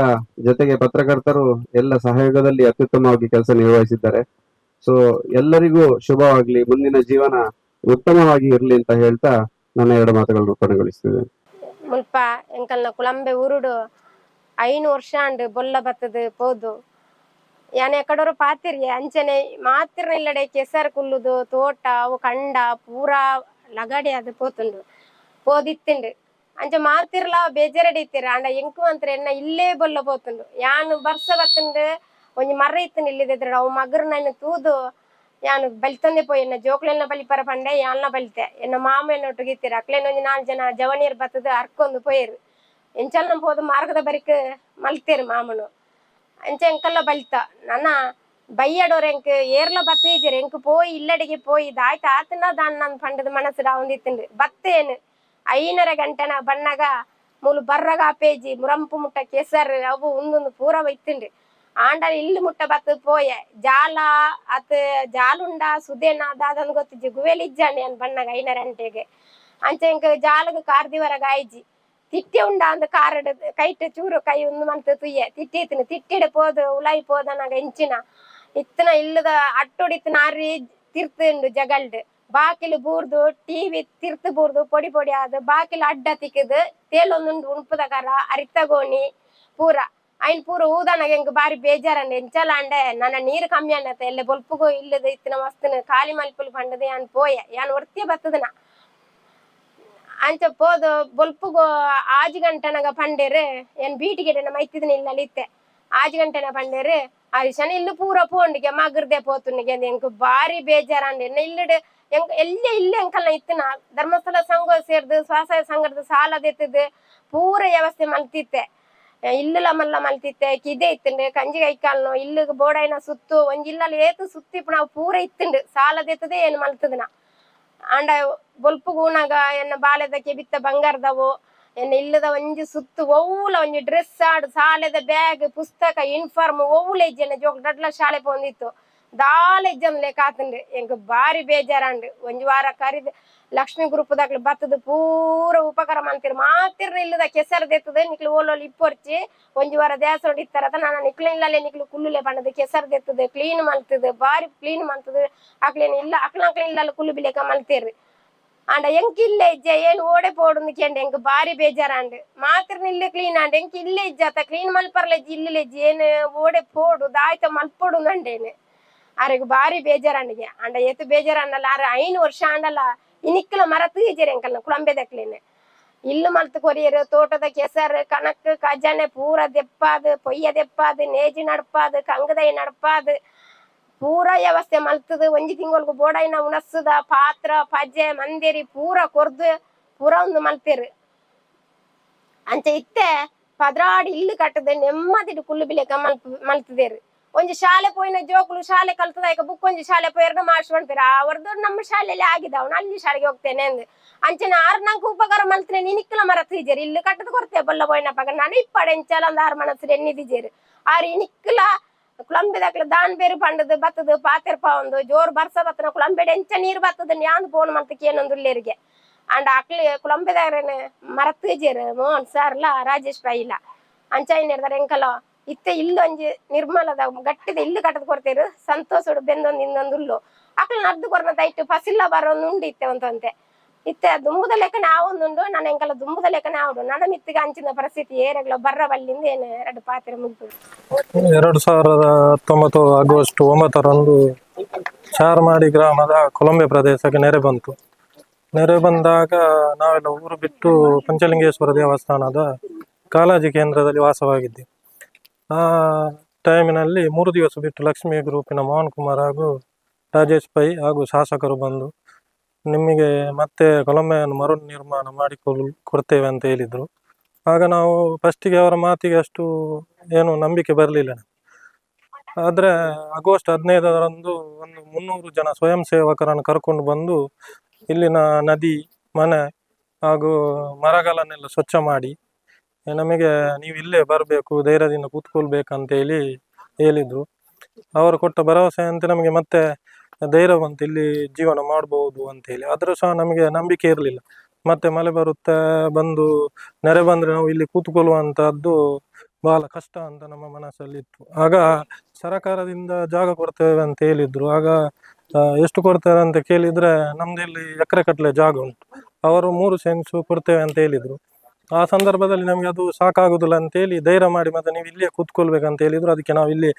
ಜೊತೆಗೆ ಪತ್ರಕರ್ತರು ಎಲ್ಲ ಸಹಯೋಗದಲ್ಲಿ ಅತ್ಯುತ್ತಮವಾಗಿ ಕೆಲಸ ನಿರ್ವಹಿಸಿದ್ದಾರೆ. ಸೊ ಎಲ್ಲರಿಗೂ ಶುಭವಾಗ್ಲಿ, ಮುಂದಿನ ಜೀವನ ಉತ್ತಮವಾಗಿ ಇರ್ಲಿ ಅಂತ ಹೇಳ್ತಾ ನನ್ನ ಎರಡು ಮಾತುಗಳನ್ನು ಕೊನೆಗೊಳಿಸ್ತಿದ್ದೇನೆ ಮುಲ್ಪ, ಎಂಕಲ್ನ ಕುಳಂಬೆ ಊರುಡು ಐನು ವರ್ಷ ಅಂಡ್ ಬೊಲ್ಲ ಪೋದು. ಯಾನ್ ಕಡೋರು ಪಾತಿರ್ಗೆ, ಅಂಚನೆ ಮಾತಿರ್ನ ಇಲ್ಲಡೆ ಕೆಸರು ಕುಲ್ಲುದು, ತೋಟ, ಅವು ಕಂಡ, ಪೂರಾ ಲಗಡಿ ಅದು ಪೋತುಂಡು, ಪೋದಿತ್ತಿಂಡು. ಅಂಚ ಮಾತಿರ್ಲ ಬೇಜಾರಡಿತ್ತೀರ, ಅಂಡ ಎಂಕು ಅಂತ ಎನ್ನ ಇಲ್ಲೇ ಬೊಲ್ಲ ಪೋತುಂಡು. ಯಾನು ಬರ್ಸ ಬತ್ತುಂಡು, ಒಂಜಿ ಮರ ಇತ್ತು ಇಲ್ಲಿದ್ರೆ ಅವು ಮಗರು ನನ್ನ ತೂದು, ಯಾನು ಬಲಿತಂದೆ ಪೋಯ್ ಎನ್ನ ಜೋಕ್ಲೆನ್ನ ಬಲಿಪರ ಪಂಡೆ, ಯಾಲ್ನ ಬಲಿತೆ. ಎನ್ನ ಮಾಮ ಎನ್ನ ಎನ್ನೊಟ್ಟಿಗಿತ್ತೀರ ಅಕ್ಲೇನ ಒಂಜಿ ನಾಲ್ಕು ಜನ ಜವನಿಯರ್ ಬತ್ತದ, ಅರ್ಕೊಂದು ಪೋಯರು. ಎಂಚಲ್ ನಮ್ಮ ಹೋದ ಮಾರ್ಗದ ಬರಿಕ್ ಮಲ್ತೇರು ಮಾಮನು. ಅಂಚ ಎಂಕಲ್ಲ ಬಲಿತ ನನ್ನ ಬೈಯಡೋರ್ ಎಂಕ್ ಏರ್ಲ ಬತ್ತೇಜರ್ ಎಂಕ್ ಪೋಯಿ, ಇಲ್ಲಡಿಗೆ ಪೋಯಿ ದಾಯ್ತ ಆತನ ದಾನ್ ನನ್ ಪಂಡದ ಮನಸ್ಸು ಅವಂದಿತ್ತಂಡು ಬತ್ತೇನು, ಐನರ ಗಂಟೆನ ಬಣ್ಣಗ, ಮೂಲು ಬರ್ರಗ ಪೇಜಿ, ಮುರಂಪು ಮುಟ್ಟ ಕೆಸರು, ಅವು ಒಂದೊಂದು ಪೂರ ಇತ್ತುಂಡು ಆಂಡ ಇಲ್ಲಿ ಮುಟ್ಟ ಬತ್ತ ಪೋಯೆ, ಜಾಲ ಅತ್ ಜಾಲುಂಡ, ಸುದೇನ ದಾದನ್ ಗೊತ್ತಿಜ್ಜಿ, ಗುವೆಲ್ ಇಜ್ಜಂಡಿ ಅನ್ ಬಣ್ಣಗ ಐನರ ಗಂಟೆಗೆ. ಅಂಚೆ ಎಂಕ್ ಜಾಲಗ ಕಾರ್ದಿವರ ಗಾಯ್ಜಿ ತಿಟ್ಟಿ ಉಂಡ ಅಂದ್ ಕಾರಡ್ ಕೈಟ್ ಚೂರು ಕೈ ಒಂದು ಮಂತ್ ತುಯ್ಯ ತಿಟ್ಟಿತ್ತೀನಿ ತಿಟ್ಟಿಡ ಪೋದು ಉಲಾಯಿ ಪೋದನಾಗ ಎಂಚಿನ ಇತ್ತನ ಇಲ್ಲದ ಅಟ್ಟೊಡಿತ್ ನಾರಿ ತಿರ್ತುಂಡು ಜಗಲ್ಡ್ ಬಾಕಿಲು ಬೂರ್ದು ಟಿವಿ ತಿರ್ತು ಬೂರ್ದು ಪೊಡಿ ಪೊಡಿ ಆದ್ ಬಾಕಿಲು ಅಡ್ಡ ತಿಕ್ಕದು ತೇಲೊಂದುಂಡು ಉಣ್ಪುದ ಕರ ಅರಿತಗೋಣಿ ಪೂರ ಐನ್ ಪೂರ ಊದನಾಗ ಎಂಗ್ ಬಾರಿ ಬೇಜಾರಂಡೆ ಎಂಚಲ ಅಂಡೆ ನನ್ನ ನೀರು ಕಮ್ಮಿ ಅನ್ನತ್ತೆ ಎಲ್ಲ ಬೊಲ್ಪುಗೋ ಇಲ್ಲದ ಇತ್ತಿನ ಮಸ್ತನ ಖಾಲಿ ಮಲ್ಪುಲ್ ಪಂಡದ ಯಾನ್ ಪೋಯ ಯಾನ್ ಒರ್ತಿಯ ಬತ್ತದನ ಅಂಚ ಪೋದು ಬೊಲ್ಪುಗೋ ಆಜಿ ಗಂಟನಗ ಪಂಡೆರೆ, ಏನ್ ಬೀಟಿಗೆಡೆ ಮೈತಿದನ ಇಲ್ಲ ಅಲ್ಲಿತ್ತೆ ಆಜಿ ಗಂಟೆನ ಪಂಡೆರೆ ಆಯುಷನ ಇಲ್ಲು ಪೂರ ಪೋಂಡಿಗೆ ಮಗರ್ದೆ ಪೋತುನಿಗೆ ಎಂಕ್ ಬಾರಿ ಬೇಜಾರಂಡೆ ಇಲ್ಲಡೆ ಎಂಕ್ ಎಲ್ಲ ಇಲ್ಲೇ ಎಂಕಲ್ನ ಇತ್ತಿನ ಧರ್ಮಸ್ಥಳ ಸಂಘ ಸೇರ್ದು, ಸ್ವಸಹಾಯ ಸಂಘದ ಸಾಲ ದೆತ್ತದೆ ಪೂರ ವ್ಯವಸ್ಥೆ ಮಲ್ತಿತ್ತೆ. ಇಲ್ಲಲ ಮಲ್ಲ ಮಲ್ತಿತ್ತೆ. ಕಿದೆ ಇತ್ತಂಡು. ಕಂಜಿ ಕೈಕಾಲ್ನು ಇಲ್ಲಿಗೆ ಬೋಡಾಯಿನ ಸುತ್ತು, ಒಂಜಿ ಏತು ಸುತ್ತಿ ನಾವು ಪೂರ ಇತ್ತಂಡ್. ಸಾಲ ದೆತ್ತದೆ ಏನು ಮಲ್ತದನ ಆಂಡ ಬೊಲ್ಪು ಗೂಣಾಗ ಎನ್ನ ಬಾಲೆದಕ್ಕೆ ಬಿತ್ತ ಬಂಗಾರದವು, ಎನ್ನ ಇಲ್ಲದ ಒಂಜಿ ಸುತ್ತು ಒವ್ವುಲ ಒಂಜಿ ಡ್ರೆಸ್ ಆಡು ಸಾಲೆದ ಬ್ಯಾಗ್ ಪುಸ್ತಕ ಯೂನಿಫಾರ್ಮ್ ಒವ್ವುಲ ಇಜ್ಜನ ಜೋಕ್ ಡಡ್ಲ ಶಾಲೆ ಪೋಂದಿತ್ತು. ದಾಲ ಇಜ್ಜಂದ್ಲೆ ಕಾತಂಡು ಎಂಕ್ ಬಾರಿ ಬೇಜಾರಂಡು. ಒಂಜಿ ವಾರ ಕರಿದ್ ಲಕ್ಷ್ಮಿ ಗ್ರೂಪದಾಗ್ಲ ಬತ್ತದ ಪೂರ ಉಪಕಾರ ಮಾಡ್ತೀರಿ. ಮಾತಿರ್ನ ಇಲ್ಲದ ಕೆಸರ್ದೆತ್ತದ ನಿಕ್ಲು ಓಲೋಲಿ ಇಪ್ಪೊರ್ಚಿ ಒಂಜಿ ವಾರ ದ್ಯಾಸೋಡ್ ಇತ್ತಾರದ ನಾನು ನಿಕ್ಲು ಇಲ್ಲಲೆ ನಿಕ್ಲು ಕುಲ್ಲುಲೆ ಬಣ್ಣದ ಕೆಸರ್ದೆತ್ತದ ಕ್ಲೀನ್ ಮಲ್ತದ ಬಾರಿ ಕ್ಲೀನ್ ಮಾಡ್ತದ. ಅಕ್ಲೇನು ಇಲ್ಲ ಅಕ್ಲ ಅಕ್ಲ ಇಲ್ಲ ಕುಲ್ಲು ಬಿಲೇಕ ಮಲ್ತೇರಿ ಆಂಡ ಎಂಕ್ ಇಲ್ಲೇ ಇಜ್ಜ, ಏನ್ ಓಡೆ ಪೋಡು ಕೆಂಡ ಎಂಕ್ ಬಾರಿ ಬೇಜಾರಂಡ್ ಮಾತ್ರ ಇಲ್ಲೇ ಕ್ಲೀನ್ ಆಂಡ್ ಎಂಕ್ ಇಲ್ಲೇ ಇಜ್ಜಾತ ಕ್ಲೀನ್ ಮಲ್ಪರ್ಲೆ ಇಲ್ಲೇ ಇಜ್ಜಿ, ಏನ್ ಓಡೆ ಪೋಡು, ದಾಯ್ತ ಮಲ್ಪೊಡು ಅಂಡೇನೆ. ಅರೆಗ್ ಬಾರಿ ಬೇಜಾರಂಡಿಗೆ ಅಂಡ ಎತ್ತು ಬೇಜಾರನ್ನಲ್ಲ ಆರೆ ಐನು ವರ್ಷ ಅಂಡಲ್ಲ ಇನಿಕ್ಕಲ ಮರ ತೂಜೆರೆ ಎಂಕಲ್ನ ಕುಳಂಬೆದಕ್ಲೇನೆ ಇಲ್ಲು ಮಲ್ತು ಕೊರಿಯರು ತೋಟದ ಕೆಸರು ಕಣಕ್ ಖಜಾನೆ ಪೂರ ದೆಪ್ಪಾದು ಪೊಯ್ಯ ದೆಪ್ಪಾದು ನೇಜಿ ನಡ್ಪಾದು ಕಂಗದೈ ನಡ್ಪಾದು ಪೂರ ವ್ಯವಸ್ಥೆ ಮಲ್ತದು ಒಂಜಿ ತಿಂಗೊಳ್ಗು ಬೋಡೈನ ಉಣಸ್ಸುದ ಪಾತ್ರ ಪಜ್ಜೆ ಮಂದಿರಿ ಪೂರ ಕೊರ್ದು ಪೂರ ಒಂದು ಮಲ್ತೇರು ಅಂಚ ಇತ್ತೆ ಪದ್ರಾಡಿ ಇಲ್ಲು ಕಟ್ಟದೆ ನೆಮ್ಮದಿಡು ಕುಲ್ಲು ಬಿಲೆಕ ಮಲ್ಪ್ ಮಲ್ತದೇರು ಒಂಜಿ ಶಾಲೆ ಪೋಯಿನ ಜೋಕುಲು ಶಾಲೆ ಕಲ್ತದ, ಈಗ ಬುಕ್ ಒಂಜಿ ಶಾಲೆ ಪೋಯರ್ನ ಮಾರ್ಚ್ ಮಾಡ್ತೀರ ಅವ್ರದ್ದು ನಮ್ಮ ಶಾಲೆಯಲ್ಲಿ ಆಗಿದೆ ಅವ್ನು ಅಲ್ಲಿ ಶಾಲೆಗೆ ಹೋಗ್ತೇನೆ ಅಂದ್. ಅಂಚನೆ ಆರ್ ನಂಗೆ ಉಪಕಾರ ಮಲ್ತನೆ ನಿನಿಕ್ಕಲ ಮರ ತೀಜೇರಿ. ಇಲ್ಲಿ ಕಟ್ಟದ ಕೊಡ್ತೆ ಬಲ್ಲ ಪೋಯಿನ ಪಗ. ನಾನು ಇಪ್ಪಡೆ ಎಂಚಲ ಒಂದು ಆರು ಮನಸ್ಸು ಎನ್ನಿದಿಜೇರಿ ಆರ್ ಇನಿಕ್ಕಲ ಕುಳಂಬೆದಾಕ್ಲ ದಾನ್ ಬೇರು ಪಂಡದು ಬತ್ತದು, ಪಾತೆರ್ ಪಾವಂದು, ಜೋರ್ ಬರ್ಸ ಬತ್ತನ ಕುಳಂಬೆಡೆ ಎಂಚ ನೀರ್ ಬತ್ತದ, ನ್ಯಾಂದ್ ಪೋನ್ ಮಲ್ತಕ್ಕೆ ಏನೊಂದು ಉಳ್ಳೇರಿಗೆ ಅಂಡ್ ಅಕ್ಲಿ ಕುಳಂಬೆದಾಗ್ರೇನೆ ಮರ ತೀಜೇರು. ಮೋಹನ್ ಸಾರ್ಲ, ರಾಜೇಶ್ ಪೈ ಇಲ್ಲ ಅಂಚ ಏನ್ ಹೇಳ್ತಾರೆ ಎಂಕಲ ಇತ್ತೆ ಇಲ್ಲೊಂಜಿ ನಿರ್ಮಲದ ಗಟ್ಟಿದ ಇಲ್ಲು ಕಟ್ಟದ ಕೊಡ್ತೇರು ಸಂತೋಷಡು ಬೆಂದೊಂದು ಇನ್ನೊಂದು ಹುಲ್ಲು ಅಕ್ಲ ನರ್ದು ಕೊರ್ನ ದೈಟ್ ಫಸಿಲ್ಲ ಬರೊಂದು ಉಂಡು ಇತ್ತೆ ಒಂತಂತೆ ಇತ್ತೆ ದುಂಬುದ ಲೆಕ್ಕನೆ ಆವೊಂದುಂಡು ನನ್ನ ಎಂಕಲ ದುಂಬುದ ಲೆಕ್ಕನೆ ಆವಡು ನನ್ನ ಮಿತ್ತಿಗೆ ಅಂಚಿನ ಪರಿಸ್ಥಿತಿ ಏರೆಗ್ಲ, ಬರ್ರ ಬಲ್ಲಿಂದ ಏನು ಎರಡು ಪಾತ್ರೆ ಮುಗಿದು. ಎರಡು ಸಾವಿರದ ಹತ್ತೊಂಬತ್ತು ಆಗಸ್ಟ್ ಒಂಬತ್ತರಂದು ಚಾರ್ಮಾಡಿ ಗ್ರಾಮದ ಕೊಲಂಬೆ ಪ್ರದೇಶಕ್ಕೆ ನೆರೆ ಬಂತು. ನೆರೆ ಬಂದಾಗ ನಾವೆಲ್ಲ ಊರು ಬಿಟ್ಟು ಪಂಚಲಿಂಗೇಶ್ವರ ದೇವಸ್ಥಾನದ ಕಾಳಜಿ ಕೇಂದ್ರದಲ್ಲಿ ವಾಸವಾಗಿದ್ದೆ. ಆ ಟೈಮಿನಲ್ಲಿ ಮೂರು ದಿವಸ ಬಿಟ್ಟು ಲಕ್ಷ್ಮೀ ಗ್ರೂಪಿನ ಮೋಹನ್ ಕುಮಾರ್ ಹಾಗೂ ರಾಜೇಶ್ ಪೈ ಹಾಗೂ ಶಾಸಕರು ಬಂದು ನಿಮಗೆ ಮತ್ತೆ ಕೊಲಂಬೆಯನ್ನು ಮರು ನಿರ್ಮಾಣ ಮಾಡಿಕೊಲ್, ಕೊಡ್ತೇವೆ ಅಂತ ಹೇಳಿದರು. ಆಗ ನಾವು ಫಸ್ಟಿಗೆ ಅವರ ಮಾತಿಗೆ ಅಷ್ಟು ಏನು ನಂಬಿಕೆ ಬರಲಿಲ್ಲ. ಆದರೆ ಆಗಸ್ಟ್ ಹದಿನೈದರಂದು ಒಂದು ಮುನ್ನೂರು ಜನ ಸ್ವಯಂ ಸೇವಕರನ್ನು ಕರ್ಕೊಂಡು ಬಂದು ಇಲ್ಲಿನ ನದಿ, ಮನೆ ಹಾಗೂ ಮರಗಳನ್ನೆಲ್ಲ ಸ್ವಚ್ಛ ಮಾಡಿ ನಮಗೆ ನೀವು ಇಲ್ಲೇ ಬರಬೇಕು, ಧೈರ್ಯದಿಂದ ಕೂತ್ಕೊಳ್ಬೇಕಂತ ಹೇಳಿ ಹೇಳಿದ್ರು. ಅವರು ಕೊಟ್ಟ ಭರವಸೆಯಂತೆ ನಮಗೆ ಮತ್ತೆ ಧೈರ್ಯ ಇಲ್ಲಿ ಜೀವನ ಮಾಡ್ಬೋದು ಅಂತೇಳಿ ಆದರೂ ಸಹ ನಮಗೆ ನಂಬಿಕೆ ಇರಲಿಲ್ಲ. ಮತ್ತೆ ಮಳೆ ಬರುತ್ತೆ, ಬಂದು ನೆರೆ ಬಂದರೆ ನಾವು ಇಲ್ಲಿ ಕೂತ್ಕೊಳ್ಳುವಂಥದ್ದು ಬಹಳ ಕಷ್ಟ ಅಂತ ನಮ್ಮ ಮನಸ್ಸಲ್ಲಿ ಇತ್ತು ಆಗ ಸರಕಾರದಿಂದ ಜಾಗ ಕೊಡ್ತೇವೆ ಅಂತ ಹೇಳಿದ್ರು. ಆಗ ಎಷ್ಟು ಕೊಡ್ತಾರೆ ಅಂತ ಕೇಳಿದ್ರೆ ನಮ್ದು ಇಲ್ಲಿ ಎಕರೆ ಕಟ್ಟಲೆ ಜಾಗ ಉಂಟು. ಅವರು ಮೂರು ಸೆನ್ಸು ಕೊಡ್ತೇವೆ ಅಂತ ಹೇಳಿದ್ರು. ಆ ಸಂದರ್ಭದಲ್ಲಿ ನಮಗೆ ಅದು ಸಾಕಾಗುದಿಲ್ಲ ಅಂತೇಳಿ ಧೈರ್ಯ ಮಾಡಿ ಮತ್ತೆ ನೀವು ಇಲ್ಲಿಯೇ ಕೂತ್ಕೊಳ್ಬೇಕಂತ ಹೇಳಿದ್ರು. ಅದಕ್ಕೆ ನಾವು ಇಲ್ಲಿ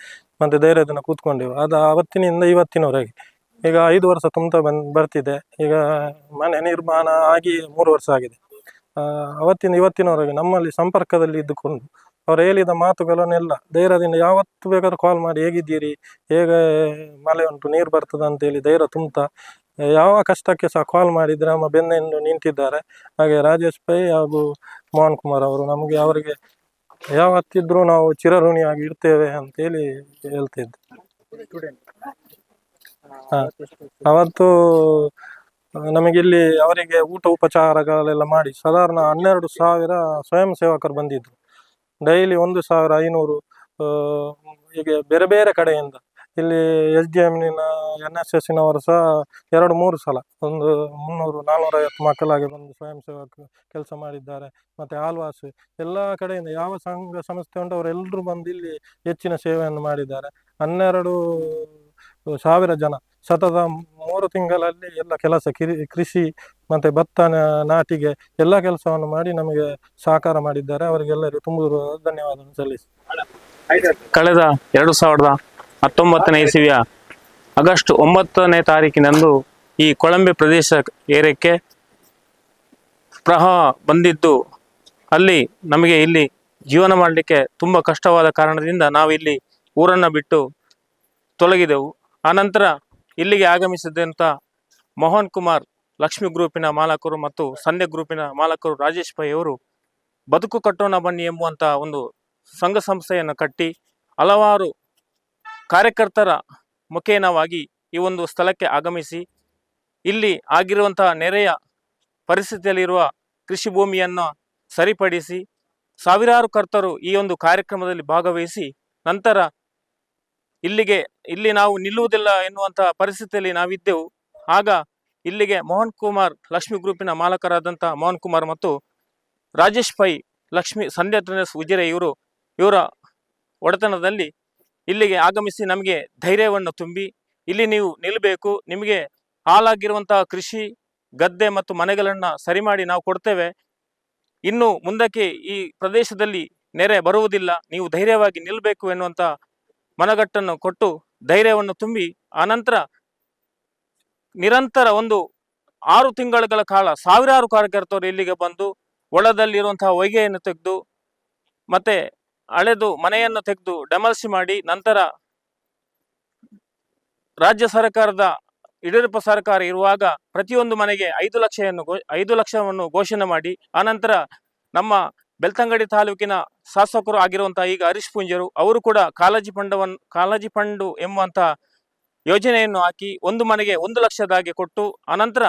ಮತ್ತೆ ಧೈರ್ಯದಿಂದ ಕೂತ್ಕೊಂಡೆವು. ಅದು ಅವತ್ತಿನಿಂದ ಇವತ್ತಿನವರೆಗೆ. ಈಗ ಐದು ವರ್ಷ ತುಂಬ ಬಂದ್, ಬರ್ತಿದೆ. ಈಗ ಮನೆ ನಿರ್ಮಾಣ ಆಗಿ ಮೂರು ವರ್ಷ ಆಗಿದೆ. ಅವತ್ತಿನ, ಇವತ್ತಿನವರೆಗೆ ನಮ್ಮಲ್ಲಿ ಸಂಪರ್ಕದಲ್ಲಿ ಇದ್ದುಕೊಂಡು ಅವರು ಹೇಳಿದ ಮಾತುಗಳನ್ನೆಲ್ಲ ಧೈರ್ಯದಿಂದ ಯಾವತ್ತು ಬೇಕಾದ್ರೂ ಕಾಲ್ ಮಾಡಿ ಹೇಗಿದ್ದೀರಿ? ಹೇಗೆ ಮಳೆ ಉಂಟು, ನೀರು ಬರ್ತದೆ ಅಂತೇಳಿ ಧೈರ್ಯ ತುಂಬ್ತಾ, ಯಾವ ಕಷ್ಟಕ್ಕೆ ಸಹ ಕಾಲ್ ಮಾಡಿದ್ರೆ ನಮ್ಮ ಬೆನ್ನೆಂದು ನಿಂತಿದ್ದಾರೆ. ಹಾಗೆ ರಾಜೇಶ್ ಪೈ ಹಾಗೂ ಮೋಹನ್ ಕುಮಾರ್ ಅವರು ನಮಗೆ ಅವರಿಗೆ ಯಾವತ್ತಿದ್ರು ನಾವು ಚಿರಋಣಿಯಾಗಿ ಇರ್ತೇವೆ ಅಂತೇಳಿ ಹೇಳ್ತಿದ್ದೆ. ಅವತ್ತು ನಮಗೆ ಇಲ್ಲಿ ಅವರಿಗೆ ಊಟ ಉಪಚಾರಗಳೆಲ್ಲ ಮಾಡಿ ಸಾಧಾರಣ ಹನ್ನೆರಡು ಸಾವಿರ ಸ್ವಯಂ ಸೇವಕರು ಬಂದಿದ್ರು ಡೈಲಿ ಒಂದು ಸಾವಿರ ಐನೂರು ಹೀಗೆ ಬೇರೆ ಬೇರೆ ಕಡೆಯಿಂದ ಇಲ್ಲಿ ಎಸ್ ಡಿ ಎಮ್ನಿನ ಎನ್ ಎಸ್ ಎಸ್ಸಿನವರು ಸಹ ಎರಡು ಮೂರು ಸಲ ಒಂದು ಮುನ್ನೂರು ನಾನ್ನೂರೈವತ್ತು ಮಕ್ಕಳಾಗಿ ಬಂದು ಸ್ವಯಂ ಸೇವಕ ಕೆಲಸ ಮಾಡಿದ್ದಾರೆ. ಮತ್ತು ಆಲ್ವಾಸ್ ಎಲ್ಲ ಕಡೆಯಿಂದ ಯಾವ ಸಂಘ ಸಂಸ್ಥೆ ಉಂಟು ಅವರೆಲ್ಲರೂ ಬಂದು ಇಲ್ಲಿ ಹೆಚ್ಚಿನ ಸೇವೆಯನ್ನು ಮಾಡಿದ್ದಾರೆ. ಹನ್ನೆರಡು ಸಾವಿರ ಜನ ಸತತ ಮೂರು ತಿಂಗಳಲ್ಲಿ ಎಲ್ಲ ಕೆಲಸ ಕಿರಿ ಕೃಷಿ ಮತ್ತು ಭತ್ತ ನಾಟಿಗೆ ಎಲ್ಲ ಕೆಲಸವನ್ನು ಮಾಡಿ ನಮಗೆ ಸಹಕಾರ ಮಾಡಿದ್ದಾರೆ. ಅವರಿಗೆಲ್ಲರಿಗೂ ತುಂಬ ಧನ್ಯವಾದ ಸಲ್ಲಿಸಿ. ಕಳೆದ ಎರಡು ಸಾವಿರದ ಹತ್ತೊಂಬತ್ತನೇ ಇಸವಿಯ ಆಗಸ್ಟ್ ಒಂಬತ್ತನೇ ತಾರೀಕಿನಂದು ಈ ಕೊಳಂಬೆ ಪ್ರದೇಶ ಏರಿಯಕ್ಕೆ ಪ್ರವಾಹ ಬಂದಿದ್ದು. ಅಲ್ಲಿ ನಮಗೆ ಇಲ್ಲಿ ಜೀವನ ಮಾಡಲಿಕ್ಕೆ ತುಂಬ ಕಷ್ಟವಾದ ಕಾರಣದಿಂದ ನಾವು ಇಲ್ಲಿ ಊರನ್ನು ಬಿಟ್ಟು ತೊಲಗಿದೆವು. ಆನಂತರ ಇಲ್ಲಿಗೆ ಆಗಮಿಸಿದಂಥ ಮೋಹನ್ ಕುಮಾರ್ ಲಕ್ಷ್ಮಿ ಗ್ರೂಪಿನ ಮಾಲಕರು ಮತ್ತು ಸಂಧ್ಯಾ ಗ್ರೂಪಿನ ಮಾಲಕರು ರಾಜೇಶ್ ಪೈ ಅವರು, ಬದುಕು ಕಟ್ಟೋಣ ಬನ್ನಿ ಎಂಬುವಂಥ ಒಂದು ಸಂಘ ಸಂಸ್ಥೆಯನ್ನು ಕಟ್ಟಿ ಹಲವಾರು ಕಾರ್ಯಕರ್ತರ ಮುಖೇನವಾಗಿ ಈ ಒಂದು ಸ್ಥಳಕ್ಕೆ ಆಗಮಿಸಿ, ಇಲ್ಲಿ ಆಗಿರುವಂತಹ ನೆರೆಯ ಪರಿಸ್ಥಿತಿಯಲ್ಲಿರುವ ಕೃಷಿ ಭೂಮಿಯನ್ನು ಸರಿಪಡಿಸಿ, ಸಾವಿರಾರು ಕರ್ತರು ಈ ಒಂದು ಕಾರ್ಯಕ್ರಮದಲ್ಲಿ ಭಾಗವಹಿಸಿ, ನಂತರ ಇಲ್ಲಿಗೆ, ಇಲ್ಲಿ ನಾವು ನಿಲ್ಲುವುದಿಲ್ಲ ಎನ್ನುವಂತಹ ಪರಿಸ್ಥಿತಿಯಲ್ಲಿ ನಾವಿದ್ದೆವು. ಆಗ ಇಲ್ಲಿಗೆ ಮೋಹನ್ ಕುಮಾರ್ ಲಕ್ಷ್ಮಿ ಗ್ರೂಪಿನ ಮಾಲಕರಾದಂತಹ ಮೋಹನ್ ಕುಮಾರ್ ಮತ್ತು ರಾಜೇಶ್ ಪೈ ಲಕ್ಷ್ಮಿ ಸಂಧ್ಯಾ ಉಜಿರೆ ಇವರು, ಇವರ ಒಡೆತನದಲ್ಲಿ ಇಲ್ಲಿಗೆ ಆಗಮಿಸಿ ನಮಗೆ ಧೈರ್ಯವನ್ನು ತುಂಬಿ, ಇಲ್ಲಿ ನೀವು ನಿಲ್ಲಬೇಕು ನಿಮಗೆ ಹಾಳಾಗಿರುವಂತಹ ಕೃಷಿ, ಗದ್ದೆ ಮತ್ತು ಮನೆಗಳನ್ನು ಸರಿ ಮಾಡಿ ನಾವು ಕೊಡ್ತೇವೆ. ಇನ್ನು ಮುಂದಕ್ಕೆ ಈ ಪ್ರದೇಶದಲ್ಲಿ ನೆರೆ ಬರುವುದಿಲ್ಲ, ನೀವು ಧೈರ್ಯವಾಗಿ ನಿಲ್ಲಬೇಕು ಎನ್ನುವಂಥ ಮನಗಟ್ಟನ್ನು ಕೊಟ್ಟು ಧೈರ್ಯವನ್ನು ತುಂಬಿ, ಆನಂತರ ನಿರಂತರ ಒಂದು ಆರು ತಿಂಗಳುಗಳ ಕಾಲ ಸಾವಿರಾರು ಕಾರ್ಯಕರ್ತರು ಇಲ್ಲಿಗೆ ಬಂದು, ಒಳದಲ್ಲಿರುವಂತಹ ಹೊಯ್ಗೆಯನ್ನು ತೆಗೆದು, ಮತ್ತೆ ಅಳೆದು ಮನೆಯನ್ನು ತೆಗೆದು ಡೆಮಲ್ಸಿ ಮಾಡಿ ನಂತರ ರಾಜ್ಯ ಸರ್ಕಾರದ ಯಡಿಯೂರಪ್ಪ ಸರ್ಕಾರ ಇರುವಾಗ ಪ್ರತಿಯೊಂದು ಮನೆಗೆ ಐದು ಲಕ್ಷವನ್ನು ಐದು ಲಕ್ಷವನ್ನು ಘೋಷಣೆ ಮಾಡಿ, ಆನಂತರ ನಮ್ಮ ಬೆಳ್ತಂಗಡಿ ತಾಲೂಕಿನ ಶಾಸಕರು ಆಗಿರುವಂತಹ ಈಗ ಹರೀಶ್ ಪೂಂಜರು, ಅವರು ಕೂಡ ಕಾಳಜಿ ಫಂಡವನ್ನು ಕಾಳಜಿ ಫಂಡು ಎಂಬಂತಹ ಯೋಜನೆಯನ್ನು ಹಾಕಿ ಒಂದು ಮನೆಗೆ ಒಂದು ಲಕ್ಷದಾಗಿ ಕೊಟ್ಟು, ಆನಂತರ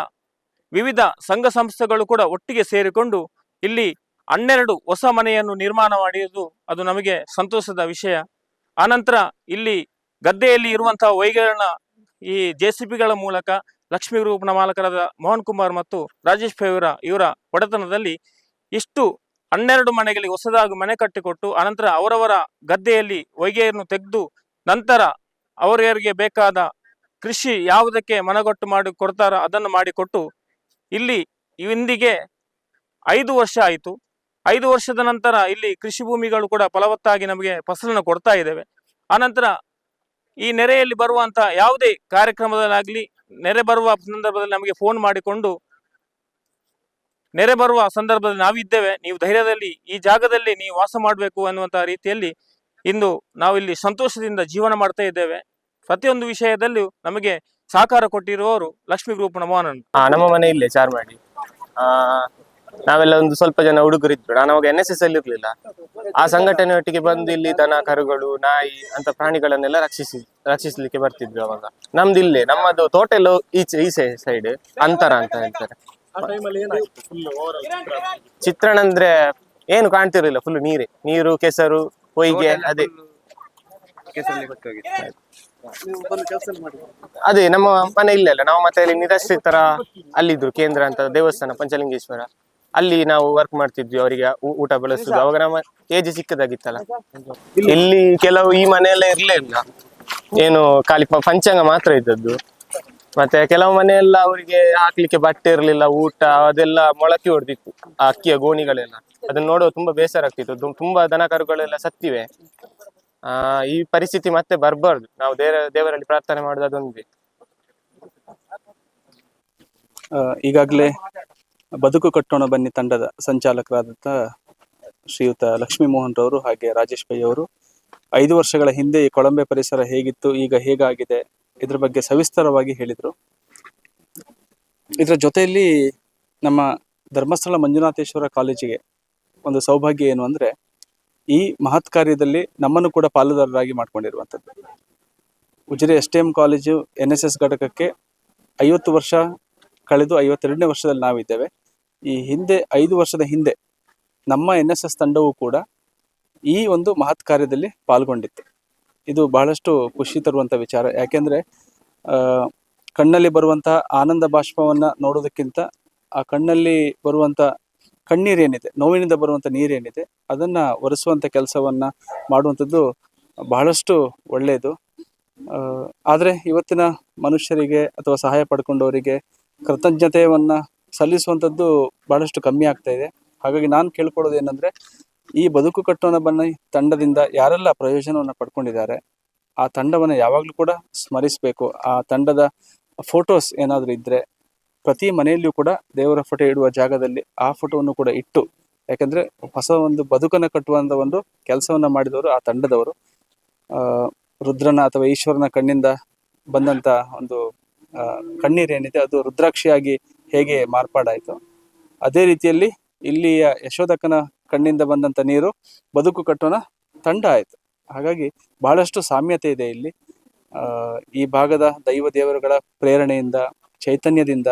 ವಿವಿಧ ಸಂಘ ಸಂಸ್ಥೆಗಳು ಕೂಡ ಒಟ್ಟಿಗೆ ಸೇರಿಕೊಂಡು ಇಲ್ಲಿ ಹನ್ನೆರಡು ಹೊಸ ಮನೆಯನ್ನು ನಿರ್ಮಾಣ ಮಾಡಿರುವುದು ಅದು ನಮಗೆ ಸಂತೋಷದ ವಿಷಯ. ಆನಂತರ ಇಲ್ಲಿ ಗದ್ದೆಯಲ್ಲಿ ಇರುವಂತಹ ವೈಗಳನ್ನ ಈ ಜೆ ಮೂಲಕ ಲಕ್ಷ್ಮೀ ಗ್ರೂಪ್ನ ಮಾಲಕರಾದ ಮೋಹನ್ ಕುಮಾರ್ ಮತ್ತು ರಾಜೇಶ್ ಪೇವರ ಇವರ ಒಡೆತನದಲ್ಲಿ ಇಷ್ಟು ಹನ್ನೆರಡು ಮನೆಗಳಿಗೆ ಹೊಸದಾಗಿ ಮನೆ ಕಟ್ಟಿಕೊಟ್ಟು ಅನಂತರ ಅವರವರ ಗದ್ದೆಯಲ್ಲಿ ಹೊಯ್ಗೆಯನ್ನು ತೆಗೆದು, ನಂತರ ಅವರವರಿಗೆ ಬೇಕಾದ ಕೃಷಿ ಯಾವುದಕ್ಕೆ ಮನಗೊಟ್ಟು ಮಾಡಿ ಕೊಡ್ತಾರೋ ಅದನ್ನು ಮಾಡಿಕೊಟ್ಟು, ಇಲ್ಲಿ ಇಂದಿಗೆ ಐದು ವರ್ಷ ಆಯಿತು. ಐದು ವರ್ಷದ ನಂತರ ಇಲ್ಲಿ ಕೃಷಿ ಭೂಮಿಗಳು ಕೂಡ ಫಲವತ್ತಾಗಿ ನಮಗೆ ಫಸಲನ್ನು ಕೊಡ್ತಾ ಇದ್ದೇವೆ. ಆನಂತರ ಈ ನೆರೆಯಲ್ಲಿ ಬರುವಂತಹ ಯಾವುದೇ ಕಾರ್ಯಕ್ರಮದಲ್ಲಾಗಲಿ, ನೆರೆ ಬರುವ ಸಂದರ್ಭದಲ್ಲಿ ನಮಗೆ ಫೋನ್ ಮಾಡಿಕೊಂಡು, ನೆರೆ ಬರುವ ಸಂದರ್ಭದಲ್ಲಿ ನಾವಿದ್ದೇವೆ, ನೀವು ಧೈರ್ಯದಲ್ಲಿ ಈ ಜಾಗದಲ್ಲಿ ನೀವು ವಾಸ ಮಾಡಬೇಕು ಅನ್ನುವಂತಹ ರೀತಿಯಲ್ಲಿ ಇಂದು ನಾವು ಇಲ್ಲಿ ಸಂತೋಷದಿಂದ ಜೀವನ ಮಾಡ್ತಾ ಇದ್ದೇವೆ. ಪ್ರತಿಯೊಂದು ವಿಷಯದಲ್ಲೂ ನಮಗೆ ಸಹಕಾರ ಕೊಟ್ಟಿರುವವರು ಲಕ್ಷ್ಮೀ ಗ್ರೂಪ್ ಆ ನಮ್ಮ ಮನೆ ಇಲ್ಲೇ ಚಾರ್ಮಾಡಿ. ನಾವೆಲ್ಲ ಒಂದು ಸ್ವಲ್ಪ ಜನ ಹುಡುಗರಿದ್ರು ನಾನು ಅವಾಗ ಎನ್ ಎಸ್ ಎಸ್ ಅಲ್ಲಿ ಇರ್ಲಿಲ್ಲ. ಆ ಸಂಘಟನೆ ಒಟ್ಟಿಗೆ ಬಂದು ಇಲ್ಲಿ ದನ, ಕರುಗಳು, ನಾಯಿ ಅಂತ ಪ್ರಾಣಿಗಳನ್ನೆಲ್ಲ ರಕ್ಷಿಸಿ, ರಕ್ಷಿಸ್ಲಿಕ್ಕೆ ಬರ್ತಿದ್ರು ಅವಾಗ. ನಮ್ದು ಇಲ್ಲೇ. ನಮ್ಮದು ತೋಟ ಎಲ್ಲ ಈಚೆ ಈಚೆ ಸೈಡ್ ಅಂತರ ಅಂತ ಹೇಳ್ತಾರೆ. ಚಿತ್ರಣ ಅಂದ್ರೆ ಏನು ಕಾಣ್ತಿರ್ಲಿಲ್ಲ ಫುಲ್ ನೀರೇ. ನೀರು, ಕೆಸರು, ಹೊಯ್ಗೆ, ಅದೇ. ಅದೇ, ನಮ್ಮ ಮನೆ ಇಲ್ಲ ಅಲ್ಲ. ನಾವು ಮತ್ತೆ ಅಲ್ಲಿ ನಿರಾಶ್ರಿತರ ಅಲ್ಲಿದ್ರು, ಕೇಂದ್ರ ಅಂತ ದೇವಸ್ಥಾನ, ಪಂಚಲಿಂಗೇಶ್ವರ. ಅಲ್ಲಿ ನಾವು ವರ್ಕ್ ಮಾಡ್ತಿದ್ವಿ ಅವರಿಗೆ ಊಟ ಬೆಳೆಸುದು. ಅವಾಗ ನಮ್ಮ ಏಜ್ ಚಿಕ್ಕದಾಗಿತ್ತಲ್ಲ ಇಲ್ಲಿ. ಕೆಲವು ಈ ಮನೆಯೆಲ್ಲ ಇರ್ಲೇ ಇಲ್ಲ. ಏನು ಖಾಲಿ ಪಂಚಾಂಗ ಮಾತ್ರ ಇದ್ದದ್ದು. ಮತ್ತೆ ಕೆಲವು ಮನೆಯೆಲ್ಲ ಅವರಿಗೆ ಹಾಕ್ಲಿಕ್ಕೆ ಬಟ್ಟೆ ಇರ್ಲಿಲ್ಲ ಊಟ ಅದೆಲ್ಲ ಮೊಳಕೆ ಹೊಡೆದಿತ್ತು. ಆ ಅಕ್ಕಿಯ ಗೋಣಿಗಳೆಲ್ಲ. ಅದನ್ನ ನೋಡುವ ತುಂಬಾ ಬೇಸರ ಆಗ್ತಿತ್ತು. ತುಂಬಾ ದನ ಕರುಗಳೆಲ್ಲ ಸತ್ತಿವೆ. ಆ ಈ ಪರಿಸ್ಥಿತಿ ಮತ್ತೆ ಬರ್ಬಾರ್ದು. ನಾವು ದೇವರ ದೇವರಲ್ಲಿ ಪ್ರಾರ್ಥನೆ ಮಾಡೋದು ಅದೊಂದೇ. ಈಗಾಗಲೇ ಬದುಕು ಕಟ್ಟೋಣ ಬನ್ನಿ ತಂಡದ ಸಂಚಾಲಕರಾದಂಥ ಶ್ರೀಯುತ ಲಕ್ಷ್ಮೀ ಮೋಹನ್ ರವರು ಹಾಗೆ ರಾಜೇಶ್ ಪೈ ಅವರು. ಐದು ವರ್ಷಗಳ ಹಿಂದೆ ಈ ಕೊಳಂಬೆ ಪರಿಸರ ಹೇಗಿತ್ತು, ಈಗ ಹೇಗಾಗಿದೆ, ಇದ್ರ ಬಗ್ಗೆ ಸವಿಸ್ತಾರವಾಗಿ ಹೇಳಿದರು. ಇದರ ಜೊತೆಯಲ್ಲಿ ನಮ್ಮ ಧರ್ಮಸ್ಥಳ ಮಂಜುನಾಥೇಶ್ವರ ಕಾಲೇಜಿಗೆ ಒಂದು ಸೌಭಾಗ್ಯ ಏನು ಅಂದರೆ, ಈ ಮಹತ್ ಕಾರ್ಯದಲ್ಲಿ ನಮ್ಮನ್ನು ಕೂಡ ಪಾಲುದಾರರಾಗಿ ಮಾಡ್ಕೊಂಡಿರುವಂತದ್ದು Ujire S T M college N S S ಘಟಕಕ್ಕೆ ಐವತ್ತು ವರ್ಷ ಕಳೆದು ಐವತ್ತೆರಡನೇ ವರ್ಷದಲ್ಲಿ ನಾವಿದ್ದೇವೆ. ಈ ಹಿಂದೆ ಐದು ವರ್ಷದ ಹಿಂದೆ ನಮ್ಮ ಎನ್ ಎಸ್ ಎಸ್ ತಂಡವು ಕೂಡ ಈ ಒಂದು ಮಹತ್ ಕಾರ್ಯದಲ್ಲಿ ಪಾಲ್ಗೊಂಡಿತ್ತು. ಇದು ಬಹಳಷ್ಟು ಖುಷಿ ತರುವಂಥ ವಿಚಾರ. ಯಾಕೆಂದರೆ ಕಣ್ಣಲ್ಲಿ ಬರುವಂತಹ ಆನಂದ ಬಾಷ್ಪವನ್ನು ನೋಡೋದಕ್ಕಿಂತ ಆ ಕಣ್ಣಲ್ಲಿ ಬರುವಂಥ ಕಣ್ಣೀರೇನಿದೆ ನೋವಿನಿಂದ ಬರುವಂಥ ನೀರೇನಿದೆ ಅದನ್ನು ಒರೆಸುವಂಥ ಕೆಲಸವನ್ನು ಮಾಡುವಂಥದ್ದು ಬಹಳಷ್ಟು ಒಳ್ಳೆಯದು. ಆದರೆ ಇವತ್ತಿನ ಮನುಷ್ಯರಿಗೆ ಅಥವಾ ಸಹಾಯ ಪಡ್ಕೊಂಡವರಿಗೆ ಕೃತಜ್ಞತೆಯನ್ನ ಸಲ್ಲಿಸುವಂಥದ್ದು ಬಹಳಷ್ಟು ಕಮ್ಮಿ ಆಗ್ತಾ ಇದೆ. ಹಾಗಾಗಿ ನಾನು ಕೇಳ್ಕೊಳ್ಳೋದು ಏನಂದ್ರೆ, ಈ ಬದುಕು ಕಟ್ಟೋಣ ಬನ್ನ ತಂಡದಿಂದ ಯಾರೆಲ್ಲ ಪ್ರಯೋಜನವನ್ನು ಪಡ್ಕೊಂಡಿದ್ದಾರೆ, ಆ ತಂಡವನ್ನು ಯಾವಾಗಲೂ ಕೂಡ ಸ್ಮರಿಸಬೇಕು. ಆ ತಂಡದ ಫೋಟೋಸ್ ಏನಾದರೂ ಇದ್ರೆ, ಪ್ರತಿ ಮನೆಯಲ್ಲಿಯೂ ಕೂಡ ದೇವರ ಫೋಟೋ ಇಡುವ ಜಾಗದಲ್ಲಿ ಆ ಫೋಟೋವನ್ನು ಕೂಡ ಇಟ್ಟು, ಯಾಕಂದ್ರೆ ಹೊಸ ಒಂದು ಬದುಕನ್ನು ಕಟ್ಟುವಂತ ಒಂದು ಕೆಲಸವನ್ನ ಮಾಡಿದವರು ಆ ತಂಡದವರು. ರುದ್ರನ ಅಥವಾ ಈಶ್ವರನ ಕಣ್ಣಿಂದ ಬಂದಂತ ಒಂದು ಕಣ್ಣೀರ್ ಕಣ್ಣೀರೇನಿದೆ ಅದು ರುದ್ರಾಕ್ಷಿಯಾಗಿ ಹೇಗೆ ಮಾರ್ಪಾಡಾಯಿತು ಅದೇ ರೀತಿಯಲ್ಲಿ ಇಲ್ಲಿಯ ಯಶೋದಕ್ಕನ ಕಣ್ಣಿಂದ ಬಂದಂಥ ನೀರು ಬದುಕು ಕಟ್ಟೋನ ತಂಡ ಆಯಿತು. ಹಾಗಾಗಿ ಬಹಳಷ್ಟು ಸಾಮ್ಯತೆ ಇದೆ ಇಲ್ಲಿ. ಈ ಭಾಗದ ದೈವ ದೇವರುಗಳ ಪ್ರೇರಣೆಯಿಂದ ಚೈತನ್ಯದಿಂದ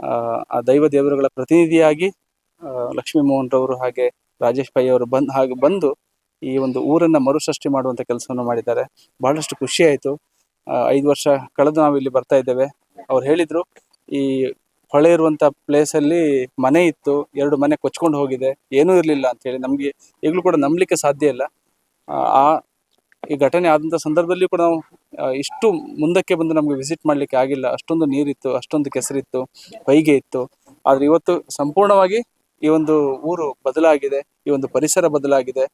ಆ, ದೈವ ದೇವರುಗಳ ಪ್ರತಿನಿಧಿಯಾಗಿ ಲಕ್ಷ್ಮೀ ಮೋಹನ್ ರವರು ಹಾಗೆ ರಾಜೇಶ್ ಪೈ ಅವರು ಬಂದ್ ಹಾಗೆ ಬಂದು ಈ ಒಂದು ಊರನ್ನ ಮರುಸೃಷ್ಟಿ ಮಾಡುವಂತ ಕೆಲಸವನ್ನು ಮಾಡಿದ್ದಾರೆ. ಬಹಳಷ್ಟು ಖುಷಿ ಐದು ವರ್ಷ ಕಳೆದು ನಾವು ಇಲ್ಲಿ ಬರ್ತಾ ಇದ್ದೇವೆ. ಅವ್ರು ಹೇಳಿದ್ರು ಈ ಹೊಳೆ ಇರುವಂತ ಪ್ಲೇಸ್ ಅಲ್ಲಿ ಮನೆ ಇತ್ತು ಎರಡು ಮನೆ ಕೊಚ್ಕೊಂಡು ಹೋಗಿದೆ ಏನೂ ಇರಲಿಲ್ಲ ಅಂತ ಹೇಳಿ ನಮ್ಗೆ ಈಗಲೂ ಕೂಡ ನಂಬಲಿಕ್ಕೆ ಸಾಧ್ಯ ಇಲ್ಲ. ಆ, ಈ ಘಟನೆ ಆದಂತ ಸಂದರ್ಭದಲ್ಲಿ ಕೂಡ ನಾವು ಇಷ್ಟು ಮುಂದಕ್ಕೆ ಬಂದು ನಮಗೆ ವಿಸಿಟ್ ಮಾಡ್ಲಿಕ್ಕೆ ಆಗಿಲ್ಲ. ಅಷ್ಟೊಂದು ನೀರಿತ್ತು ಅಷ್ಟೊಂದು ಕೆಸರಿತ್ತು ಹೊಯ್ಗೆ ಇತ್ತು. ಆದರೆ ಇವತ್ತು ಸಂಪೂರ್ಣವಾಗಿ ಈ ಒಂದು ಊರು ಬದಲಾಗಿದೆ ಈ ಒಂದು ಪರಿಸರ ಬದಲಾಗಿದೆ.